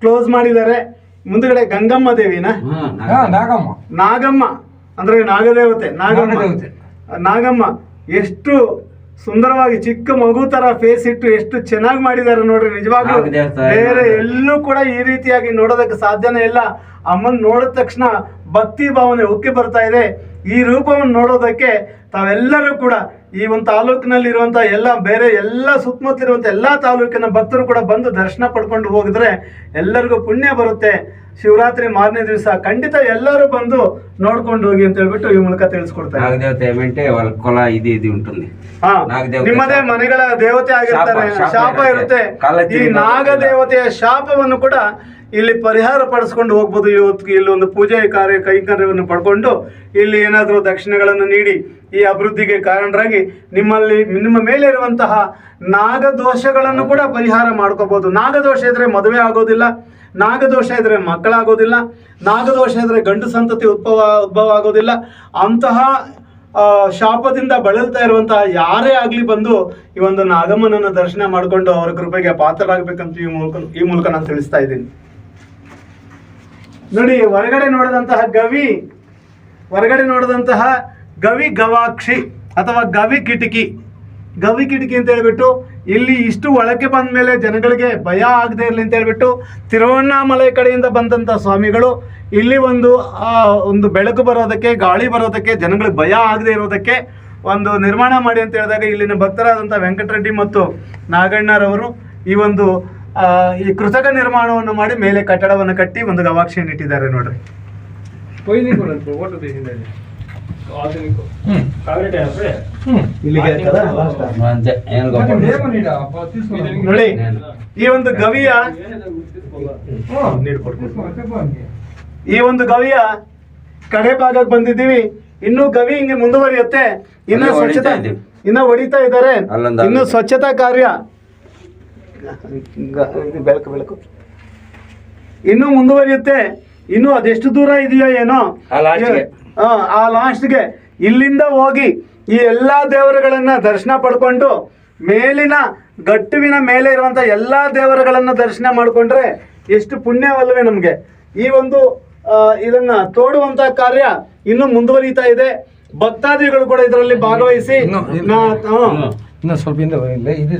ಕ್ಲೋಸ್ ಮಾಡಿದ್ದಾರೆ. ಮುಂದ್ಗಡೆ ಗಂಗಮ್ಮ ದೇವಿನ. ನಾಗಮ್ಮ. ನಾಗಮ್ಮ. ಅಂದ್ರೆ ನಾಗದೇವತೆ. ನಾಗಮ್ಮ. ನಾಗಮ್ಮ. ಎಷ್ಟು ಸುಂದರವಾಗಿ ಚಿಕ್ಕ ಮಗು ತರ ಫೇಸ್ ಇಟ್ಟು ಎಷ್ಟು ಚೆನ್ನಾಗಿ ಮಾಡಿದ್ದಾರೆ ನೋಡ್ರಿ ನಿಜವಾಗ್ಲೂ. ಬೇರೆ ಎಲ್ಲೂ ಕೂಡ ಈ ರೀತಿಯಾಗಿ ನೋಡೋದಕ್ಕೆ ಸಾಧ್ಯನೇ ಇಲ್ಲ. ಅಮ್ಮನ್ ನೋಡಿದ ತಕ್ಷಣ ಭಕ್ತಿ ಭಾವನೆ ಉಕ್ಕಿ ಬರ್ತಾ ಇದೆ. ಈ ರೂಪವನ್ನು ನೋಡೋದಕ್ಕೆ ತಾವೆಲ್ಲರೂ ಕೂಡ ಈ ಒಂದು ತಾಲೂಕಿನಲ್ಲಿ ಇರುವಂತ ಎಲ್ಲ ಬೇರೆ ಎಲ್ಲ ಸುತ್ತಮುತ್ತಲಿರುವಂತ ಎಲ್ಲ ತಾಲೂಕಿನ ಭಕ್ತರು ಕೂಡ ಬಂದು ದರ್ಶನ ಪಡ್ಕೊಂಡು ಹೋಗಿದ್ರೆ ಎಲ್ಲರಿಗೂ ಪುಣ್ಯ ಬರುತ್ತೆ ಶಿವರಾತ್ರಿ ಮಾರನೇ ದಿವಸ ಖಂಡಿತ ಎಲ್ಲರೂ ಬಂದು ನೋಡ್ಕೊಂಡು ಹೋಗಿ ಅಂತ ಹೇಳ್ಬಿಟ್ಟು ಈ ಮೂಲಕ ತಿಳಿಸ್ಕೊಡ್ತಾರೆ నాగదేవత ఏమంటే వాళ్ళ కొల ఇది ఇది ఉంటుంది ಹಾ ನಾಗದೇವತೆ ನಿಮ್ಮದೇ ಶಾಪ. ಮನೆಗಳ ದೇವತೆ ಆಗಿರ್ತಾರೆ ಶಾಪ, ಶಾಪ ಶಾಪ ಇರುತ್ತೆ ಇರುತ್ತೆ. ಕಾಲ ಈ ತಿರುಗಿ ನಾಗ ಬರುತ್ತೆ. ದೇವತೆಯ ಶಾಪವನ್ನು ಕೂಡ ಇಲ್ಲಿ ಪರಿಹಾರ ಪಡಿಸ್ಕೊಂಡು ಹೋಗ್ಬೋದು. ಇವತ್ತು ಇಲ್ಲಿ ಒಂದು ಪೂಜೆ ಕಾರ್ಯ ಕೈಂಕರ್ಯವನ್ನು ಪಡ್ಕೊಂಡು ಇಲ್ಲಿ ಏನಾದರೂ ದಕ್ಷಿಣೆಗಳನ್ನು ನೀಡಿ ಈ ಅಭಿವೃದ್ಧಿಗೆ ಕಾರಣರಾಗಿ ನಿಮ್ಮಲ್ಲಿ, ನಿಮ್ಮ ಮೇಲೆ ಇರುವಂತಹ ನಾಗದೋಷಗಳನ್ನು ಕೂಡ ಪರಿಹಾರ ಮಾಡ್ಕೋಬೋದು. ನಾಗದೋಷ ಇದ್ರೆ ಮದುವೆ ಆಗೋದಿಲ್ಲ. ನಾಗದೋಷ ಇದ್ರೆ ಮಕ್ಕಳಾಗೋದಿಲ್ಲ. ನಾಗದೋಷ ಇದ್ರೆ ಗಂಡು ಸಂತತಿ ಉದ್ಭವ ಉದ್ಭವ ಆಗೋದಿಲ್ಲ. ಅಂತಹ ಶಾಪದಿಂದ ಬಳಲ್ತಾ ಇರುವಂತಹ ಯಾರೇ ಆಗಲಿ ಬಂದು ಈ ಒಂದು ನಾಗಮ್ಮನನ್ನು ದರ್ಶನ ಮಾಡಿಕೊಂಡು ಅವರ ಕೃಪೆಗೆ ಪಾತ್ರರಾಗಬೇಕಂತ ಈ ಮೂಲಕ ಈ ಮೂಲಕ ನಾನು ತಿಳಿಸ್ತಾ ಇದ್ದೀನಿ. ನೋಡಿ, ಹೊರಗಡೆ ನೋಡಿದಂತಹ ಗವಿ, ಹೊರಗಡೆ ನೋಡಿದಂತಹ ಗವಿ ಗವಾಕ್ಷಿ ಅಥವಾ ಗವಿ ಕಿಟಕಿ. ಗವಿ ಕಿಟಕಿ ಅಂತ ಹೇಳ್ಬಿಟ್ಟು ಇಲ್ಲಿ ಇಷ್ಟು ಒಳಕ್ಕೆ ಬಂದ ಮೇಲೆ ಜನಗಳಿಗೆ ಭಯ ಆಗದೆ ಇರಲಿ ಅಂತ ಹೇಳ್ಬಿಟ್ಟು ತಿರುವಣ್ಣಾಮಲೈ ಕಡೆಯಿಂದ ಬಂದಂಥ ಸ್ವಾಮಿಗಳು ಇಲ್ಲಿ ಒಂದು ಒಂದು ಬೆಳಕು ಬರೋದಕ್ಕೆ, ಗಾಳಿ ಬರೋದಕ್ಕೆ, ಜನಗಳಿಗೆ ಭಯ ಆಗದೆ ಇರೋದಕ್ಕೆ ಒಂದು ನಿರ್ಮಾಣ ಮಾಡಿ ಅಂತ ಹೇಳಿದಾಗ ಇಲ್ಲಿನ ಭಕ್ತರಾದಂಥ ವೆಂಕಟರೆಡ್ಡಿ ಮತ್ತು ನಾಗಣ್ಣರವರು ಈ ಒಂದು ಈ ಕೃತಕ ನಿರ್ಮಾಣವನ್ನು ಮಾಡಿ ಮೇಲೆ ಕಟ್ಟಡವನ್ನು ಕಟ್ಟಿ ಒಂದು ಗವಾಕ್ಷಿಯನ್ನು ಇಟ್ಟಿದ್ದಾರೆ ನೋಡ್ರಿ. ನೋಡಿ? ಈ ಒಂದು ಗವಿಯ ಈ ಒಂದು ಗವಿಯ ಕಡೆ ಭಾಗಕ್ಕೆ ಬಂದಿದ್ದೀವಿ. ಇನ್ನು ಗವಿ ಹಿಂಗೆ ಮುಂದುವರಿಯುತ್ತೆ. ಇನ್ನು ಸ್ವಚ್ಛತಾ ಇನ್ನೂ ಹೊಡಿತಾ ಇದ್ದಾರೆ. ಇನ್ನು ಸ್ವಚ್ಛತಾ ಕಾರ್ಯ ಬೆಳಕು ಬೆಳಕು. ಇನ್ನು ಮುಂದುವರಿಯುತ್ತೆ. ಇನ್ನು ಅದೆಷ್ಟು ದೂರ ಇದೆಯೋ ಏನೋ. ಆ ಲಾಸ್ಟ್ಗೆ. ಇಲ್ಲಿಂದ ಹೋಗಿ ಈ ಎಲ್ಲಾ ದೇವರುಗಳನ್ನ ದರ್ಶನ ಪಡ್ಕೊಂಡು ಮೇಲಿನ ಗಟ್ಟುವಿನ ಮೇಲೆ ಇರುವಂತ ಎಲ್ಲಾ ದೇವರುಗಳನ್ನ ದರ್ಶನ ಮಾಡಿಕೊಂಡ್ರೆ ಎಷ್ಟು ಪುಣ್ಯವಲ್ಲವೇ ನಮಗೆ. ಈ ಒಂದು ಇದನ್ನ ತೋಡುವಂತ ಕಾರ್ಯ ಇನ್ನು ಮುಂದುವರಿತಾ ಇದೆ. ಭಕ್ತಾದಿಗಳು ಕೂಡ ಇದರಲ್ಲಿ ಭಾಗವಹಿಸಿ ಇನ್ನು- ಸ್ವಲ್ಪ ಹಿಂದೆ ಇಲ್ಲ ಇದಿದೆ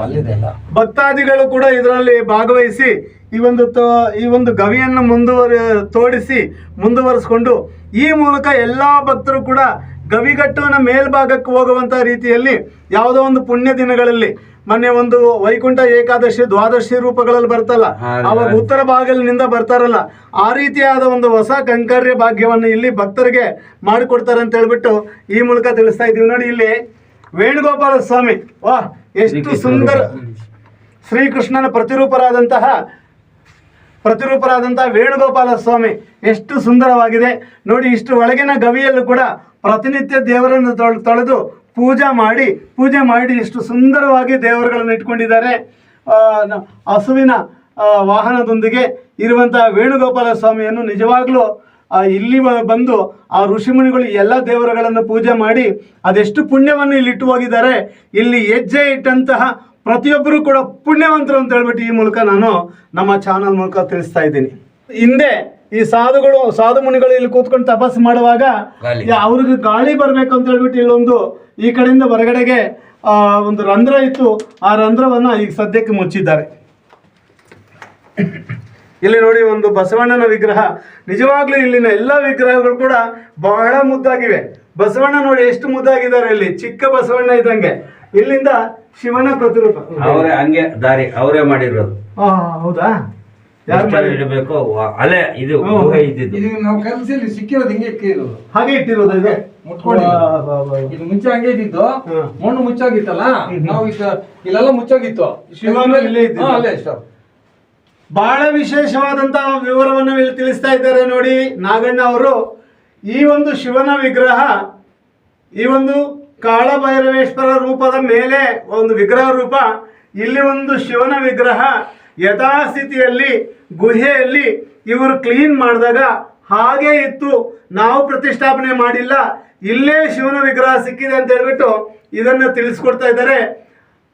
ಅಲ್ಲಿದೆ ಅಲ್ಲ ಭಕ್ತಾದಿಗಳು ಕೂಡ ಇದರಲ್ಲಿ ಭಾಗವಹಿಸಿ ಈ ಒಂದು ತೋ- ಈ ಒಂದು ಗವಿಯನ್ನು ಮುಂದುವರಿ ತೋಡಿಸಿ ಮುಂದುವರಿಸಿಕೊಂಡು ಈ ಮೂಲಕ ಎಲ್ಲ ಭಕ್ತರು ಕೂಡ ಗವಿಗಟ್ಟುವನ ಮೇಲ್ಭಾಗಕ್ಕೆ ಹೋಗುವಂಥ ರೀತಿಯಲ್ಲಿ ಯಾವುದೋ ಒಂದು ಪುಣ್ಯ ದಿನಗಳಲ್ಲಿ ಮೊನ್ನೆ ಒಂದು ವೈಕುಂಠ ಏಕಾದಶಿ ದ್ವಾದಶಿ ರೂಪಗಳಲ್ಲಿ ಬರ್ತಲ್ಲ ಅವಾಗ ಉತ್ತರ ಭಾಗಲಿನಿಂದ ಬರ್ತಾರಲ್ಲ ಆ ರೀತಿಯಾದ ಒಂದು ಹೊಸ ಕಂಕರ್ಯ ಭಾಗ್ಯವನ್ನು ಇಲ್ಲಿ ಭಕ್ತರಿಗೆ ಮಾಡಿಕೊಡ್ತಾರೆ ಅಂತ ಹೇಳ್ಬಿಟ್ಟು ಈ ಮೂಲಕ ತಿಳಿಸ್ತಾ ಇದ್ದೀವಿ. ನೋಡಿ ಇಲ್ಲಿ ವೇಣುಗೋಪಾಲ ಸ್ವಾಮಿ. ವಾ ಎಷ್ಟು ಸುಂದರ ಶ್ರೀಕೃಷ್ಣನ ಪ್ರತಿರೂಪರಾದಂತಹ ಪ್ರತಿರೂಪರಾದಂತಹ ವೇಣುಗೋಪಾಲ ಸ್ವಾಮಿ ಎಷ್ಟು ಸುಂದರವಾಗಿದೆ. ನೋಡಿ ಇಷ್ಟು ಒಳಗಿನ ಗವಿಯಲ್ಲೂ ಕೂಡ ಪ್ರತಿನಿತ್ಯ ದೇವರನ್ನು ತೊಳೆ- ತೊಳೆದು ಪೂಜೆ ಮಾಡಿ ಪೂಜೆ ಮಾಡಿ ಇಷ್ಟು ಸುಂದರವಾಗಿ ದೇವರುಗಳನ್ನು ಇಟ್ಕೊಂಡಿದ್ದಾರೆ. ಹಸುವಿನ ವಾಹನದೊಂದಿಗೆ ಇರುವಂತಹ ವೇಣುಗೋಪಾಲ ಸ್ವಾಮಿಯನ್ನು ನಿಜವಾಗ್ಲೂ ಇಲ್ಲಿ ಬಂದು ಆ ಋಷಿಮುನಿಗಳು ಎಲ್ಲ ದೇವರುಗಳನ್ನು ಪೂಜೆ ಮಾಡಿ ಅದೆಷ್ಟು ಪುಣ್ಯವನ್ನು ಇಲ್ಲಿ ಇಟ್ಟು ಹೋಗಿದ್ದಾರೆ ಇಲ್ಲಿ ಹೆಜ್ಜೆ ಇಟ್ಟಂತಹ ಪ್ರತಿಯೊಬ್ಬರು ಕೂಡ ಪುಣ್ಯವಂತರು ಅಂತ ಹೇಳ್ಬಿಟ್ಟು ಈ ಮೂಲಕ ನಾನು ನಮ್ಮ ಚಾನಲ್ ಮೂಲಕ ತಿಳಿಸ್ತಾ ಇದ್ದೀನಿ ಹಿಂದೆ ಈ ಸಾಧುಗಳು ಸಾಧು ಮುನಿಗಳು ಇಲ್ಲಿ ಕೂತ್ಕೊಂಡು ತಪಸ್ಸು ಮಾಡುವಾಗ. ಅವ್ರಿಗೆ ಗಾಳಿ ಬರಬೇಕು ಅಂತ ಹೇಳ್ಬಿಟ್ಟು ಇಲ್ಲೊಂದು ಈ ಕಡೆಯಿಂದ ಹೊರಗಡೆಗೆ ಆ, ಒಂದು ರಂಧ್ರ ಇತ್ತು ಆ ರಂಧ್ರವನ್ನು ಈಗ ಸದ್ಯಕ್ಕೆ ಮುಚ್ಚಿದ್ದಾರೆ ಇಲ್ಲಿ ನೋಡಿ ಒಂದು ಬಸವಣ್ಣನ ವಿಗ್ರಹ. ನಿಜವಾಗ್ಲೂ ಇಲ್ಲಿನ ಎಲ್ಲ ವಿಗ್ರಹಗಳು ಕೂಡ ಬಹಳ ಮುದ್ದಾಗಿವೆ. ಬಸವಣ್ಣ ನೋಡಿ ಎಷ್ಟು ಮುದ್ದಾಗಿದ್ದಾರೆ ಇಲ್ಲಿ. ಚಿಕ್ಕ ಬಸವಣ್ಣ ಇದ್ದಂಗೆ. ಇಲ್ಲಿಂದ ಶಿವನ ಪ್ರತಿರೂಪ. ಅವರೇ ಹಂಗೆ ದಾರಿ ಅವರೇ ಮಾಡಿರೋದು. ಆ, ಹೌದಾ? ಇಡಬೇಕು? ಅಲೆ ಇದು ಇದು ನಾವು ಕಲ್ಸಿಯಲ್ಲಿ ಸಿಕ್ಕಿರೋದು ಹಿಂಗೆ ಇಟ್ಟಿರೋದು. ಹಾಗೆ ಇಟ್ಟಿರೋದು ಇದು? ವಾ. ಇದು ಮುಂಚೆ ಹಂಗೆ ಇದ್ದಿದ್ದು. ಮಣ್ಣು ಮುಚ್ಚಾಗಿತ್ತಲ್ಲ? ನಾವು ಇಲ್ಲೆಲ್ಲ ಮುಚ್ಚಾಗಿತ್ತು. ಶಿವನು ಇಲ್ಲೇ ಇದ್ದಿದ್ದು. ಅಲ್ಲೇ ಸ್ಟಾಪ್ ಬಹಳ ವಿಶೇಷವಾದಂತಹ ವಿವರವನ್ನು ಇಲ್ಲಿ ತಿಳಿಸ್ತಾ ಇದ್ದಾರೆ ನೋಡಿ. ನಾಗಣ್ಣ ಅವರು, ಈ ಒಂದು ಶಿವನ ವಿಗ್ರಹ, ಈ ಒಂದು ಕಾಳಭೈರವೇಶ್ವರ ರೂಪದ ಮೇಲೆ ಒಂದು ವಿಗ್ರಹ ರೂಪ, ಇಲ್ಲಿ ಒಂದು ಶಿವನ ವಿಗ್ರಹ ಯಥಾಸ್ಥಿತಿಯಲ್ಲಿ, ಗುಹೆಯಲ್ಲಿ ಇವರು ಕ್ಲೀನ್ ಮಾಡಿದಾಗ ಹಾಗೆ ಇತ್ತು. ನಾವು ಪ್ರತಿಷ್ಠಾಪನೆ ಮಾಡಿಲ್ಲ. ಇಲ್ಲೇ ಶಿವನ ವಿಗ್ರಹ ಸಿಕ್ಕಿದೆ ಅಂತ ಹೇಳ್ಬಿಟ್ಟು ಇದನ್ನು ತಿಳಿಸ್ಕೊಡ್ತಾ ಇದ್ದಾರೆ.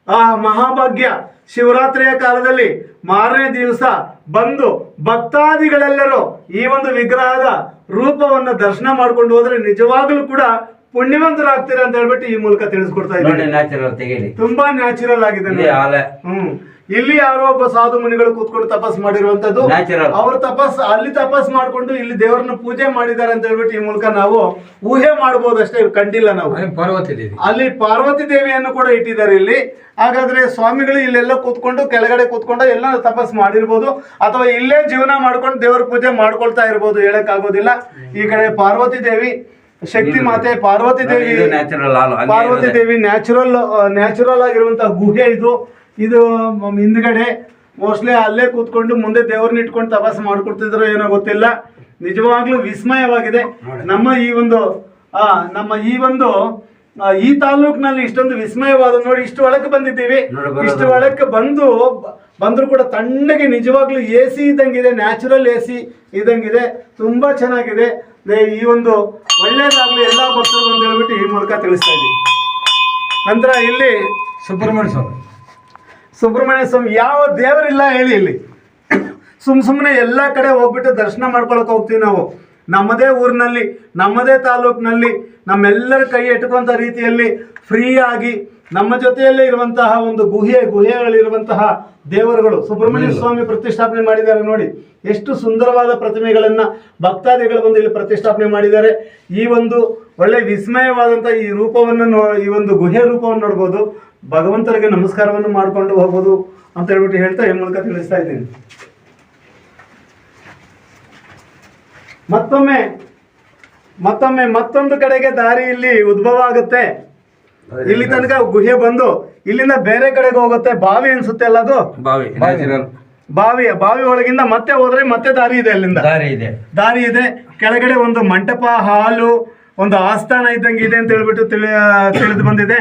ಆ ಮಹಾಭಾಗ್ಯ ಶಿವರಾತ್ರಿಯ ಕಾಲದಲ್ಲಿ ಮಾರನೇ ದಿವಸ ಬಂದು ಭಕ್ತಾದಿಗಳೆಲ್ಲರೂ ಈ ಒಂದು ವಿಗ್ರಹದ ರೂಪವನ್ನು ದರ್ಶನ ಮಾಡ್ಕೊಂಡು ಹೋದ್ರೆ ನಿಜವಾಗ್ಲೂ ಕೂಡ ಪುಣ್ಯವಂತರಾಗ್ತೀರಾ ಅಂತ ಹೇಳ್ಬಿಟ್ಟು ಈ ಮೂಲಕ ತಿಳಿಸ್ಕೊಡ್ತಾ ಇದ್ದಾರೆ ನ್ಯಾಚುರಲ್ ತೆಗೀಲಿ. ತುಂಬಾ ನ್ಯಾಚುರಲ್ ಆಗಿದೆ ಹ್ಮ್. ಇಲ್ಲಿ ಯಾರೋ ಒಬ್ಬ ಸಾಧು ಮುನಿಗಳು ಕೂತ್ಕೊಂಡು ತಪಸ್ ಮಾಡಿರುವಂತದ್ದು. ಅವ್ರ ತಪಸ್ ಅಲ್ಲಿ ತಪಸ್ ಮಾಡ್ಕೊಂಡು ಇಲ್ಲಿ ದೇವರನ್ನ ಪೂಜೆ ಮಾಡಿದ್ದಾರೆ ಅಂತ ಹೇಳ್ಬಿಟ್ಟು ಈ ಮೂಲಕ ನಾವು ಊಹೆ ಮಾಡಬಹುದಷ್ಟೇ ಕಂಡಿಲ್ಲ ನಾವು. ಪಾರ್ವತಿ ದೇವಿ. ಅಲ್ಲಿ ಪಾರ್ವತಿ ದೇವಿಯನ್ನು ಕೂಡ ಇಟ್ಟಿದ್ದಾರೆ ಇಲ್ಲಿ. ಹಾಗಾದ್ರೆ ಸ್ವಾಮಿಗಳು ಇಲ್ಲೆಲ್ಲ ಕೂತ್ಕೊಂಡು ಕೆಳಗಡೆ ಕೂತ್ಕೊಂಡು ಎಲ್ಲ ತಪಸ್ ಮಾಡಿರ್ಬೋದು ಅಥವಾ ಇಲ್ಲೇ ಜೀವನ ಮಾಡ್ಕೊಂಡು ದೇವರ ಪೂಜೆ ಮಾಡ್ಕೊಳ್ತಾ ಇರ್ಬೋದು ಹೇಳಕ್ ಆಗೋದಿಲ್ಲ ಈ ಕಡೆ ಪಾರ್ವತಿ ದೇವಿ ಶಕ್ತಿ ಮಾತೆ ಪಾರ್ವತಿ ದೇವಿ ಇದು ನ್ಯಾಚುರಲ್ ಹಾಲು ಹಂಗೆ ಪಾರ್ವತಿ ದೇವಿ ನ್ಯಾಚುರಲ್ ನ್ಯಾಚುರಲ್ ಆಗಿರುವಂತಹ ಗುಹೆ ಇದು. ಇದು ಹಿಂದ್ಗಡೆ ಮೋಸ್ಟ್ಲಿ ಅಲ್ಲೇ ಕೂತ್ಕೊಂಡು ಮುಂದೆ ದೇವ್ರನ್ನ ಇಟ್ಕೊಂಡು ತಪಾಸ್ ಮಾಡ್ಕೊಡ್ತಿದ್ರು ಏನೋ ಗೊತ್ತಿಲ್ಲ. ನಿಜವಾಗ್ಲೂ ವಿಸ್ಮಯವಾಗಿದೆ. ನಮ್ಮ ಈ ಒಂದು ಆ ನಮ್ಮ ಈ ಒಂದು ಈ ತಾಲೂಕಿನಲ್ಲಿ ಇಷ್ಟೊಂದು ವಿಸ್ಮಯವಾದ ನೋಡಿ ಇಷ್ಟು ಒಳಕ್ಕೆ ಬಂದಿದ್ದೀವಿ. ಇಷ್ಟು ಒಳಕ್ಕೆ ಬಂದು ಬಂದರೂ ಕೂಡ ತಣ್ಣಗೆ ನಿಜವಾಗ್ಲೂ ಎ ಸಿ ಇದ್ದಂಗಿದೆ ನ್ಯಾಚುರಲ್ ಎ ಸಿ ಇದ್ದಂಗಿದೆ. ತುಂಬಾ ಚೆನ್ನಾಗಿದೆ. ಈ ಒಂದು ಒಳ್ಳೇದಾಗ್ಲಿ ಎಲ್ಲ ಭಕ್ತರು ಅಂತ ಹೇಳ್ಬಿಟ್ಟು ಈ ಮೂಲಕ ತಿಳಿಸ್ತಾ ಇದ್ದೀವಿ ನಂತರ ಇಲ್ಲಿ ಸುಬ್ರಹ್ಮಣ್ಯ ಸ್ವಾಮಿ ಸುಬ್ರಹ್ಮಣ್ಯ ಸ್ವಾಮಿ ಯಾವ ದೇವರಿಲ್ಲ ಹೇಳಿ ಇಲ್ಲಿ. ಸುಮ್ ಸುಮ್ಮನೆ ಎಲ್ಲ ಕಡೆ ಹೋಗ್ಬಿಟ್ಟು ದರ್ಶನ ಮಾಡ್ಕೊಳಕ್ ಹೋಗ್ತೀವಿ ನಾವು. ನಮ್ಮದೇ ಊರಿನಲ್ಲಿ ನಮ್ಮದೇ ತಾಲೂಕಿನಲ್ಲಿ ನಮ್ಮೆಲ್ಲರ ಕೈ ಎಟುಕುವಂಥ ರೀತಿಯಲ್ಲಿ ಫ್ರೀ ಆಗಿ ನಮ್ಮ ಜೊತೆಯಲ್ಲೇ ಇರುವಂತಹ ಒಂದು ಗುಹೆ ಗುಹೆಗಳಿರುವಂತಹ ದೇವರುಗಳು ಸುಬ್ರಹ್ಮಣ್ಯ ಸ್ವಾಮಿ ಪ್ರತಿಷ್ಠಾಪನೆ ಮಾಡಿದ್ದಾರೆ ನೋಡಿ. ಎಷ್ಟು ಸುಂದರವಾದ ಪ್ರತಿಮೆಗಳನ್ನ ಭಕ್ತಾದಿಗಳು ಬಂದು ಇಲ್ಲಿ ಪ್ರತಿಷ್ಠಾಪನೆ ಮಾಡಿದ್ದಾರೆ. ಈ ಒಂದು ಒಳ್ಳೆ ವಿಸ್ಮಯವಾದಂಥ ಈ ರೂಪವನ್ನು ನೋ ಈ ಒಂದು ಗುಹೆ ರೂಪವನ್ನು ನೋಡ್ಬೋದು. ಭಗವಂತರಿಗೆ ನಮಸ್ಕಾರವನ್ನು ಮಾಡಿಕೊಂಡು ಹೋಗ್ಬೋದು ಅಂತ ಹೇಳ್ಬಿಟ್ಟು ಹೇಳ್ತಾ ಈ ಮೂಲಕ ತಿಳಿಸ್ತಾ ಇದ್ದೀನಿ. ಮತ್ತೊಮ್ಮೆ ಮತ್ತೊಮ್ಮೆ ಮತ್ತೊಂದು ಕಡೆಗೆ ದಾರಿ ಇಲ್ಲಿ ಉದ್ಭವ ಆಗುತ್ತೆ. ಇಲ್ಲಿ ತನಕ ಗುಹೆ ಬಂದು ಇಲ್ಲಿಂದ ಬೇರೆ ಕಡೆಗೆ ಹೋಗುತ್ತೆ. ಬಾವಿ ಅನ್ಸುತ್ತೆ ಅಲ್ಲ ಅದು? ಬಾವಿ ಬಾವಿ ಬಾವಿ ಒಳಗಿಂದ ಮತ್ತೆ ಹೋದ್ರೆ ಮತ್ತೆ ದಾರಿ ಇದೆ ಅಲ್ಲಿಂದ. ದಾರಿ ಇದೆ. ದಾರಿ ಇದೆ. ಕೆಳಗಡೆ ಒಂದು ಮಂಟಪ ಹಾಲು ಒಂದು ಆಸ್ಥಾನ ಇದ್ದಂಗೆ ಇದೆ ಅಂತ ಹೇಳ್ಬಿಟ್ಟು ತಿಳಿ ತಿಳಿದು ಬಂದಿದೆ.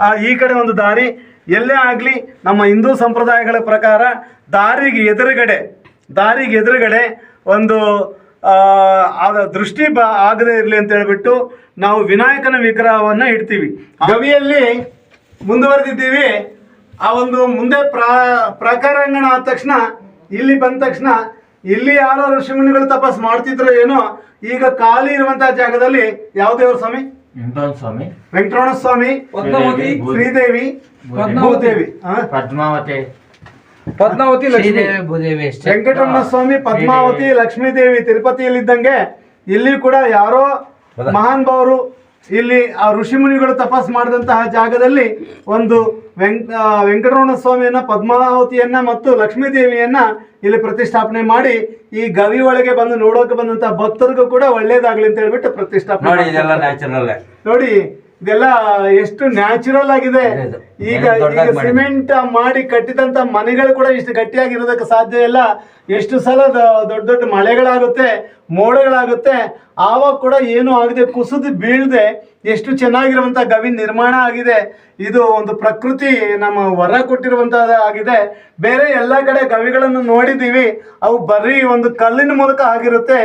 ಆ, ಈ ಕಡೆ ಒಂದು ದಾರಿ ಎಲ್ಲೇ ಆಗಲಿ ನಮ್ಮ ಹಿಂದೂ ಸಂಪ್ರದಾಯಗಳ ಪ್ರಕಾರ ದಾರಿಗೆ ಎದುರುಗಡೆ ದಾರಿಗೆ ಎದುರುಗಡೆ ಒಂದು ದೃಷ್ಟಿ ಬ ಆಗದೆ ಇರಲಿ ಅಂತ ಹೇಳ್ಬಿಟ್ಟು ನಾವು ವಿನಾಯಕನ ವಿಗ್ರಹವನ್ನು ಇಡ್ತೀವಿ. ಗವಿಯಲ್ಲಿ ಮುಂದುವರೆದಿದ್ದೀವಿ. ಆ ಒಂದು ಮುಂದೆ ಪ್ರಾ ಪ್ರಕಾರಾಂಗಣ ಆದ ತಕ್ಷಣ ಇಲ್ಲಿ ಬಂದ ತಕ್ಷಣ ಇಲ್ಲಿ ಯಾರೋ ಋಷಿಮುನಿಗಳು ತಪಸ್ ಮಾಡ್ತಿದ್ರು ಏನೋ ಈಗ ಖಾಲಿ ಇರುವಂತಹ ಜಾಗದಲ್ಲಿ ಯಾವ ದೇವ್ರ ಸ್ವಾಮಿ? ಸ್ವಾಮಿ? ವೆಂಕಟರಮಣ ಸ್ವಾಮಿ ಪದ್ಮಾವತಿ. ಶ್ರೀದೇವಿ ಪದ್ಮಾವತಿ. ಭೂದೇವಿ? ಪದ್ಮಾವತಿ. ಪದ್ಮಾವತಿ ಭೂದೇವಿ ವೆಂಕಟರಮಣ ಸ್ವಾಮಿ ಪದ್ಮಾವತಿ ಲಕ್ಷ್ಮೀದೇವಿ ತಿರುಪತಿಯಲ್ಲಿದ್ದಂಗೆ ಇಲ್ಲಿ ಕೂಡ ಯಾರೋ ಮಹಾನ್ ಭಾವರು ಇಲ್ಲಿ ಆ ಋಷಿಮುನಿಗಳು ತಪಸ್ ಮಾಡಿದಂತಹ ಜಾಗದಲ್ಲಿ ಒಂದು ವೆಂಕ ವೆಂಕಟರಮಣ ಸ್ವಾಮಿಯನ್ನ ಪದ್ಮಾವತಿಯನ್ನ ಮತ್ತು ಲಕ್ಷ್ಮೀದೇವಿಯನ್ನ ಇಲ್ಲಿ ಪ್ರತಿಷ್ಠಾಪನೆ ಮಾಡಿ ಈ ಗವಿ ಒಳಗೆ ಬಂದು ನೋಡೋಕೆ ಬಂದಂತಹ ಭಕ್ತರಿಗೂ ಕೂಡ ಒಳ್ಳೇದಾಗ್ಲಿ ಅಂತ ಹೇಳ್ಬಿಟ್ಟು ಪ್ರತಿಷ್ಠಾಪನೆ ನೋಡಿ ಇದೆಲ್ಲ ಎಷ್ಟು ನ್ಯಾಚುರಲ್ ಆಗಿದೆ. ಈಗ ಈಗ ಸಿಮೆಂಟ್ ಮಾಡಿ ಕಟ್ಟಿದಂತ ಮನೆಗಳು ಕೂಡ ಇಷ್ಟು ಗಟ್ಟಿಯಾಗಿರೋದಕ್ಕೆ ಸಾಧ್ಯ ಇಲ್ಲ. ಎಷ್ಟು ಸಲ ದೊಡ್ಡ ದೊಡ್ಡ ಮಳೆಗಳಾಗುತ್ತೆ ಮೋಡಗಳಾಗುತ್ತೆ ಆವಾಗ ಕೂಡ ಏನು ಆಗದೆ ಕುಸಿದು ಬೀಳದೆ ಎಷ್ಟು ಚೆನ್ನಾಗಿರುವಂತ ಗವಿ ನಿರ್ಮಾಣ ಆಗಿದೆ. ಇದು ಒಂದು ಪ್ರಕೃತಿ ನಮ್ಮ ವರ ಕೊಟ್ಟಿರುವಂತಹ ಆಗಿದೆ. ಬೇರೆ ಎಲ್ಲ ಕಡೆ ಗವಿಗಳನ್ನು ನೋಡಿದ್ದೀವಿ. ಅವು ಬರೀ ಒಂದು ಕಲ್ಲಿನ ಮೂಲಕ ಆಗಿರುತ್ತೆ.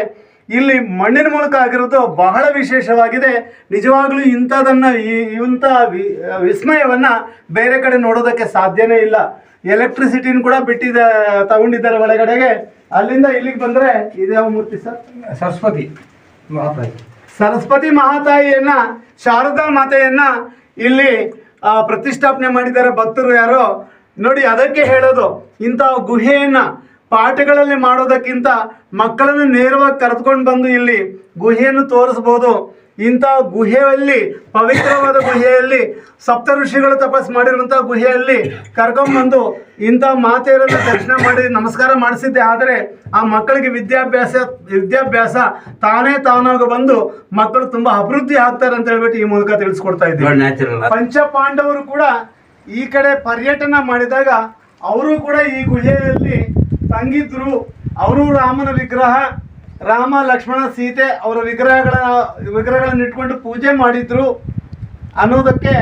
ಇಲ್ಲಿ ಮಣ್ಣಿನ ಮೂಲಕ ಆಗಿರೋದು ಬಹಳ ವಿಶೇಷವಾಗಿದೆ. ನಿಜವಾಗ್ಲೂ ಇಂಥದನ್ನು ಈ- ಇಂಥ ವಿ- ವಿಸ್ಮಯವನ್ನ ಬೇರೆ ಕಡೆ ನೋಡೋದಕ್ಕೆ ಸಾಧ್ಯನೇ ಇಲ್ಲ. ಎಲೆಕ್ಟ್ರಿಸಿಟಿನ ಕೂಡ ಬಿಟ್ಟಿದ್ದ ತಗೊಂಡಿದ್ದಾರೆ ಒಳಗಡೆಗೆ. ಅಲ್ಲಿಂದ ಇಲ್ಲಿಗೆ ಬಂದ್ರೆ ಇದ್ಯಾವ ಮೂರ್ತಿ ಸರ್? ಸರಸ್ವತಿ ಮಹಾತಾಯಿ. ಸರಸ್ವತಿ ಮಹಾತಾಯಿಯನ್ನ ಶಾರದಾ ಮಾತೆಯನ್ನ ಇಲ್ಲಿ ಪ್ರತಿಷ್ಠಾಪನೆ ಮಾಡಿದ್ದಾರೆ ಭಕ್ತರು ಯಾರೋ. ನೋಡಿ ಅದಕ್ಕೆ ಹೇಳೋದು ಇಂಥ ಗುಹೆಯನ್ನ ಪಾಠಗಳಲ್ಲಿ ಮಾಡೋದಕ್ಕಿಂತ ಮಕ್ಕಳನ್ನು ನೇರವಾಗಿ ಕರೆದುಕೊಂಡು ಬಂದು ಇಲ್ಲಿ ಗುಹೆಯನ್ನು ತೋರಿಸ್ಬೋದು ಇಂತಹ ಗುಹೆಯಲ್ಲಿ ಪವಿತ್ರವಾದ ಗುಹೆಯಲ್ಲಿ ಸಪ್ತ ಋಷಿಗಳು ತಪಸ್ ಮಾಡಿರುವಂತಹ ಗುಹೆಯಲ್ಲಿ ಕರ್ಕೊಂಡ್ಬಂದು ಇಂಥ ಮಾತೆಯರನ್ನು ದರ್ಶನ ಮಾಡಿ ನಮಸ್ಕಾರ ಮಾಡಿಸಿದ್ದೆ. ಆದರೆ ಆ ಮಕ್ಕಳಿಗೆ ವಿದ್ಯಾಭ್ಯಾಸ ವಿದ್ಯಾಭ್ಯಾಸ ತಾನೇ ತಾನಾಗ ಬಂದು ಮಕ್ಕಳು ತುಂಬಾ ಅಭಿವೃದ್ಧಿ ಆಗ್ತಾರೆ ಅಂತ ಹೇಳ್ಬಿಟ್ಟು ಈ ಮೂಲಕ ತಿಳಿಸ್ಕೊಡ್ತಾ ಇದ್ದೀವಿ. ಪಂಚ ಪಾಂಡವರು ಕೂಡ ಈ ಕಡೆ ಪರ್ಯಟನ ಮಾಡಿದಾಗ ಅವರು ಕೂಡ ಈ ಗುಹೆಯಲ್ಲಿ ತಂಗಿದ್ರು ಅವರು ರಾಮನ ವಿಗ್ರಹ ರಾಮ ಲಕ್ಷ್ಮಣ ಸೀತೆ ಅವರ ವಿಗ್ರಹಗಳ ವಿಗ್ರಹಗಳನ್ನು ಇಟ್ಕೊಂಡು ಪೂಜೆ ಮಾಡಿದ್ರು. ಅನ್ನೋದಕ್ಕೆ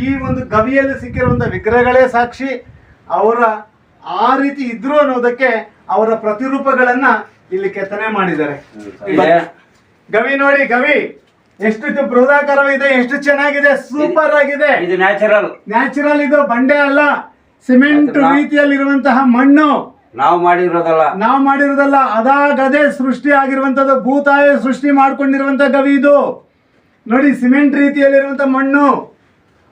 ಈ ಒಂದು ಗವಿಯಲ್ಲಿ ಸಿಕ್ಕಿರುವಂಥ ವಿಗ್ರಹಗಳೇ ಸಾಕ್ಷಿ. ಅವರ ಆ ರೀತಿ ಇದ್ರು ಅನ್ನೋದಕ್ಕೆ ಅವರ ಪ್ರತಿರೂಪಗಳನ್ನ ಇಲ್ಲಿ ಕೆತ್ತನೆ ಮಾಡಿದ್ದಾರೆ. ಗವಿ ನೋಡಿ ಗವಿ ಎಷ್ಟು ಬೃಹದಾಕಾರವಿದೆ ಎಷ್ಟು ಚೆನ್ನಾಗಿದೆ ಸೂಪರ್ ಆಗಿದೆ. ಇದು ನ್ಯಾಚುರಲ್. ನ್ಯಾಚುರಲ್ ಇದು ಬಂಡೆ ಅಲ್ಲ ಸಿಮೆಂಟ್ ರೀತಿಯಲ್ಲಿರುವಂತಹ ಮಣ್ಣು. ನಾವು ಮಾಡಿರೋದಲ್ಲ. ನಾವು ಮಾಡಿರೋದಲ್ಲ, ಅದಾಗದೇ ಸೃಷ್ಟಿ ಆಗಿರುವಂತದ್ದು ಭೂತಾಯ ಸೃಷ್ಟಿ ಮಾಡ್ಕೊಂಡಿರುವಂತ ಗವಿ ಇದು. ನೋಡಿ, ಸಿಮೆಂಟ್ ರೀತಿಯಲ್ಲಿರುವಂತ ಮಣ್ಣು.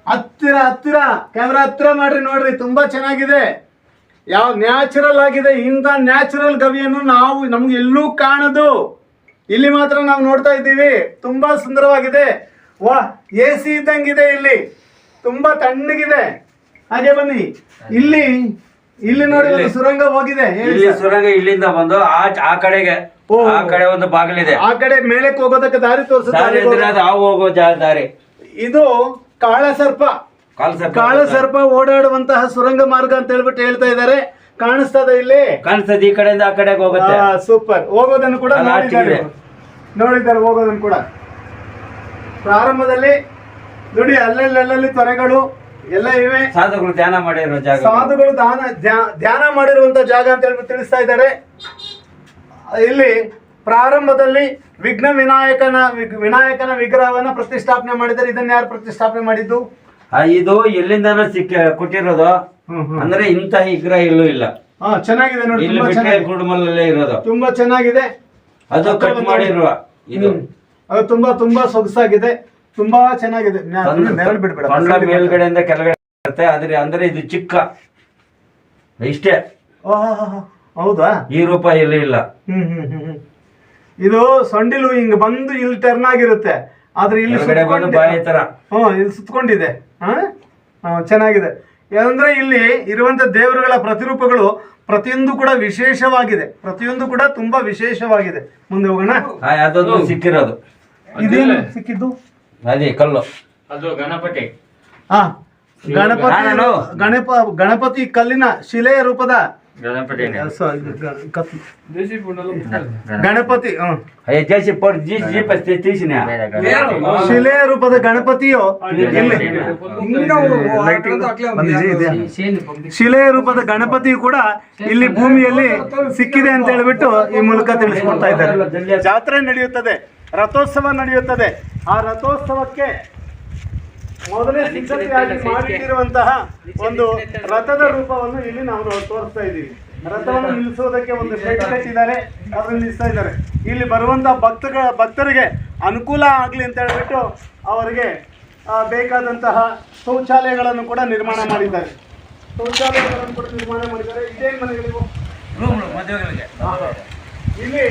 ಹತ್ತಿರ ಹತ್ತಿರ, ಕ್ಯಾಮ್ರಾ ಹತ್ತಿರ ಮಾಡ್ರಿ, ನೋಡ್ರಿ, ತುಂಬಾ ಚೆನ್ನಾಗಿದೆ. ಯಾವ ನ್ಯಾಚುರಲ್ ಆಗಿದೆ, ಇಂಥ ನ್ಯಾಚುರಲ್ ಗವಿಯನ್ನು ನಾವು, ನಮ್ಗೆ ಎಲ್ಲೂ ಕಾಣದು. ಇಲ್ಲಿ ಮಾತ್ರ ನಾವು ನೋಡ್ತಾ ಇದ್ದೀವಿ. ತುಂಬಾ ಸುಂದರವಾಗಿದೆ. ವಾ ಎ ಸಿ ಇದ್ದಂಗಿದೆ ಇಲ್ಲಿ. ತುಂಬಾ ತಣ್ಣಗಿದೆ. ಹಾಗೆ ಬನ್ನಿ. ಇಲ್ಲಿ ಇಲ್ಲಿ ನೋಡಿ ಒಂದು ಸುರಂಗ ಹೋಗಿದೆ ಹೇಳಿ ಇಲ್ಲಿ ಸರ್. ಸುರಂಗ ಇಲ್ಲಿಂದ ಬಂದು ಆ ಆ ಕಡೆಗೆ ಓ. ಆ ಕಡೆ ಒಂದು ಬಾಗಿಲಿದೆ. ಆ ಕಡೆ ಮೇಲಕ್ಕೆ ಹೋಗೋದಕ್ಕೆ ದಾರಿ ಅಂದ್ರೆ ಅದು ಹೋಗೋ ಜಾ- ದಾರಿ. ಇದು ಕಾಳಸರ್ಪ. ಕಾಲ್ ಸರ್ಪ ಕಾಳಸರ್ಪ ಓಡಾಡುವಂತಹ ಸುರಂಗ ಮಾರ್ಗ ಅಂತ ಹೇಳ್ಬಿಟ್ಟು ಹೇಳ್ತಾ ಇದ್ದಾರೆ. ಕಾಣಿಸ್ತದ ಇಲ್ಲಿ? ಕಾಣಿಸ್ತದೆ ಈ ಕಡೆಯಿಂದ ಆ ಕಡೆಗೆ ಹೋಗುತ್ತೆ. ಸೂಪರ್ ಹೋಗೋದನ್ನು ಕೂಡ ಅಲ್ಲಿ ನೋಡಿದ್ದಾರೆ ಹೋಗೋದನ್ನು ಕೂಡ. ಪ್ರಾರಂಭದಲ್ಲಿ ನೋಡಿ ಅಲ್ಲಲ್ಲಿ ತೊರೆಗಳು ಎಲ್ಲ ಇವೆ. ಸಾಧುಗಳು ಧ್ಯಾನ ಮಾಡಿರೋ ಜಾಗ. ಸಾಧುಗಳು ದಾನ ಧ್ಯಾನ ಮಾಡಿರುವಂತ ಜಾಗ ಅಂತ ಹೇಳ್ಬಿಟ್ಟು ತಿಳಿಸ್ತಾ ಇದ್ದಾರೆ. ಇಲ್ಲಿ ಪ್ರಾರಂಭದಲ್ಲಿ ವಿಘ್ನ ವಿನಾಯಕನ ವಿನಾಯಕನ ವಿಗ್ರಹವನ್ನ ಪ್ರತಿಷ್ಠಾಪನೆ ಮಾಡಿದ್ದಾರೆ. ಇದನ್ನ ಯಾರು ಪ್ರತಿಷ್ಠಾಪನೆ ಮಾಡಿದ್ದು? ಇದು ಎಲ್ಲಿಂದ ಸಿಕ್ಕ ಕೊಟ್ಟಿರೋದು. ಅಂದ್ರೆ ಇಂತಹ ವಿಗ್ರಹ ಎಲ್ಲೂ ಇಲ್ಲ. ಹಾ ಚೆನ್ನಾಗಿದೆ ನೋಡಿ ಇಲ್ಲಿ ತುಂಬಾ ಚೆನ್ನಾಗಿದೆ. ಕುಡುಮಲ್ಲೇ ಇರೋದು. ತುಂಬಾ ಚೆನ್ನಾಗಿದೆ. ಅದು ಕಟ್ ಮಾಡಿರುವ ಇದು. ಅದು ತುಂಬಾ ತುಂಬಾ ಸೊಗಸಾಗಿದೆ. ತುಂಬಾ ಚೆನ್ನಾಗಿದೆ. ನೆರಳು ಬಿಡ್ಬೇಡ. ಕೊಂಡ ಮೇಲ್ಗಡೆಯಿಂದ ಕೆಳಗಡೆ ಬರುತ್ತೆ. ಆದ್ರೆ ಅಂದ್ರೆ ಇದು ಚಿಕ್ಕ. ಇಷ್ಟೇ. ಓಹ್, ಹೌದಾ? ಈ ರೂಪ ಇಲ್ಲಿ ಇಲ್ಲ. ಹ್ಮ್ ಹ್ಮ್ ಹ್ಮ್. ಇದು ಸೊಂಡಿಲು ಹಿಂಗ್ ಬಂದು ಇಲ್ಲಿ ಟರ್ನ್ ಆಗಿರುತ್ತೆ. ಆದ್ರೆ ಇಲ್ಲಿ ಬಾಯಿ ತರ. ಹ್ಮ್ ಇಲ್ಲಿ ಸುತ್ಕೊಂಡಿದೆ. ಹಾ? ಚೆನ್ನಾಗಿದೆ. ಅಂದ್ರೆ ಇಲ್ಲಿ ಇರುವಂತ ದೇವರುಗಳ ಪ್ರತಿರೂಪಗಳು ಪ್ರತಿಯೊಂದು ಕೂಡ ವಿಶೇಷವಾಗಿದೆ. ಪ್ರತಿಯೊಂದು ಕೂಡ ತುಂಬಾ ವಿಶೇಷವಾಗಿದೆ. ಮುಂದೆ ಹೋಗೋಣ. ಸಿಕ್ಕಿರೋದು. ಇದೇನು ಸಿಕ್ಕಿದ್ದು? ಅದೇ ಕಲ್ಲು. ಅದು ಗಣಪತಿ. ಹಾ ಗಣಪತಿ ನಾನು. ಗಣಪ ಗಣಪತಿ ಕಲ್ಲಿನ ಶಿಲೆಯ ರೂಪದ ಗಣಪತಿ ಸ- ಗ- ಕತ್- ಗಣಪತಿ. ಹ್ಮ್. ಅಯ್ಯ ಜೇಸಿ ಪಡ್ ಜಿ ಜಿ ಪಸ್ ತೀಸಿನ ಶಿಲೆಯ ರೂಪದ ಗಣಪತಿಯು? ಇಲ್ಲಿ. ಇದೆಯಾ? ಶಿಲೆಯ ರೂಪದ ಗಣಪತಿಯು ಕೂಡ ಇಲ್ಲಿ ಭೂಮಿಯಲ್ಲಿ ಸಿಕ್ಕಿದೆ ಅಂತ ಹೇಳ್ಬಿಟ್ಟು ಈ ಮೂಲಕ ತಿಳಿಸ್ಕೊಡ್ತಾ ಇದ್ದಾರೆ. ಜಾತ್ರೆ ನಡೆಯುತ್ತದೆ. ರಥೋತ್ಸವ ನಡೆಯುತ್ತದೆ. ಆ ರಥೋತ್ಸವಕ್ಕೆ ಮೊದಲೇ ಸಿದ್ಧತೆಯಾಗಿ ಮಾಡಿಟ್ಟಿರುವಂತಹ ಒಂದು ರಥದ ರೂಪವನ್ನು ಇಲ್ಲಿ ನಾವು ತೋರಿಸ್ತಾ ಇದ್ದೀವಿ. ರಥವನ್ನು ನಿಲ್ಲಿಸೋದಕ್ಕೆ ಒಂದು ಶೆಡ್ ಕಟ್ಟಿದ್ದಾರೆ. ಅದನ್ನು ನಿಲ್ಲಿಸ್ತಾ ಇದ್ದಾರೆ. ಇಲ್ಲಿ ಬರುವಂತಹ ಭಕ್ತಗಳ ಭಕ್ತರಿಗೆ ಅನುಕೂಲ ಆಗಲಿ ಅಂತ ಹೇಳ್ಬಿಟ್ಟು ಅವರಿಗೆ ಆ, ಬೇಕಾದಂತಹ ಶೌಚಾಲಯಗಳನ್ನು ಕೂಡ ನಿರ್ಮಾಣ ಮಾಡಿದ್ದಾರೆ. ಶೌಚಾಲಯಗಳನ್ನು ಕೂಡ ನಿರ್ಮಾಣ ಮಾಡಿದ್ದಾರೆ. ಇದೇ? ಮನೆಗಳಿಗೆ ಇಲ್ಲಿ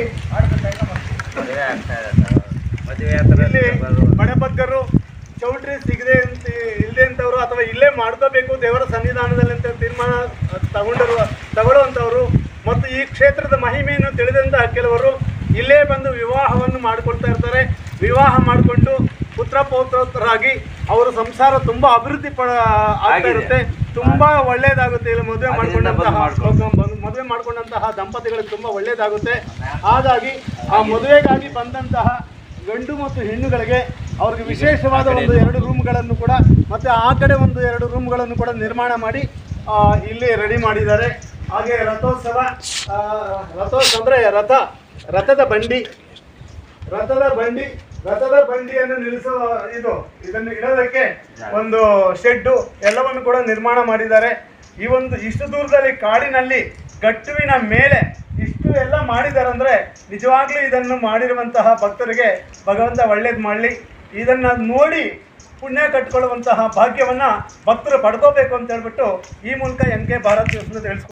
ಬಡಬಗ್ಗರು ಚೌಟ್ರಿ ಸಿಗದೆ ಅಂತ ಇಲ್ಲದೆ ಅಂತವ್ರು ಅಥವಾ ಇಲ್ಲೇ ಮಾಡ್ಕೋಬೇಕು ದೇವರ ಸನ್ನಿಧಾನದಲ್ಲಿ ಅಂತ ತೀರ್ಮಾನ ತಗೊಂಡಿರುವ ತಗೊಳ್ಳುವಂಥವ್ರು. ಮತ್ತು ಈ ಕ್ಷೇತ್ರದ ಮಹಿಮೆಯನ್ನು ತಿಳಿದಂತಹ ಕೆಲವರು ಇಲ್ಲೇ ಬಂದು ವಿವಾಹವನ್ನು ಮಾಡಿಕೊಳ್ತಾ ಇರ್ತಾರೆ. ವಿವಾಹ ಮಾಡಿಕೊಂಡು ಪುತ್ರ ಪೌತ್ರರಾಗಿ ಅವರ ಸಂಸಾರ ತುಂಬಾ ಅಭಿವೃದ್ಧಿ ಪಡ ಆಗ್ತಾ ಆಗಿದೆ. ಇರುತ್ತೆ. ತುಂಬಾ ಒಳ್ಳೇದಾಗುತ್ತೆ ಇಲ್ಲಿ ಮದುವೆ ಮಾಡ್ಕೊಂಡಂತಹ ಮದುವೆ ಮಾಡಿಕೊಂಡಂತಹ ದಂಪತಿಗಳಿಗೆ ತುಂಬಾ ಒಳ್ಳೇದಾಗುತ್ತೆ. ಹಾಗಾಗಿ ಆ ಮದುವೆಗಾಗಿ ಬಂದಂತಹ ಗಂಡು ಮತ್ತು ಹೆಣ್ಣುಗಳಿಗೆ ಅವ್ರಿಗೆ ವಿಶೇಷವಾದ ಒಂದು ಎರಡು ರೂಮ್ಗಳನ್ನು ಕೂಡ ಮತ್ತೆ ಆ ಕಡೆ ಒಂದು ಎರಡು ರೂಮ್ಗಳನ್ನು ಕೂಡ ನಿರ್ಮಾಣ ಮಾಡಿ ಇಲ್ಲಿ ರೆಡಿ ಮಾಡಿದ್ದಾರೆ. ಹಾಗೆ ರಥೋತ್ಸವ ರಥೋತ್ಸವ ಅಂದರೆ ರಥ ರಥದ ಬಂಡಿ ರಥದ ಬಂಡಿ ರಥದ ಬಂಡಿಯನ್ನು ನಿಲ್ಲಿಸುವ ಇದು ಇದನ್ನು ಇಡೋದಕ್ಕೆ ಒಂದು ಶೆಡ್ಡು ಎಲ್ಲವನ್ನು ಕೂಡ ನಿರ್ಮಾಣ ಮಾಡಿದ್ದಾರೆ. ಈ ಒಂದು ಇಷ್ಟು ದೂರದಲ್ಲಿ ಕಾಡಿನಲ್ಲಿ ಗಟ್ಟುವಿನ ಮೇಲೆ ಇಷ್ಟು ಎಲ್ಲ ಮಾಡಿದ್ದಾರೆ ಅಂದ್ರೆ ನಿಜವಾಗ್ಲೂ ಇದನ್ನು ಮಾಡಿರುವಂತಹ ಭಕ್ತರಿಗೆ ಭಗವಂತ ಒಳ್ಳೇದು ಮಾಡಲಿ. ಇದನ್ನ ನೋಡಿ ಪುಣ್ಯ ಕಟ್ಕೊಳ್ಳುವಂತಹ ಭಾಗ್ಯವನ್ನ ಭಕ್ತರು ಪಡ್ಕೋಬೇಕು ಅಂತ ಹೇಳ್ಬಿಟ್ಟು ಈ ಮೂಲಕ ಎನ್ ಕೆ ಭಾರತ್ ತಿಳಿಸ್ಕೊ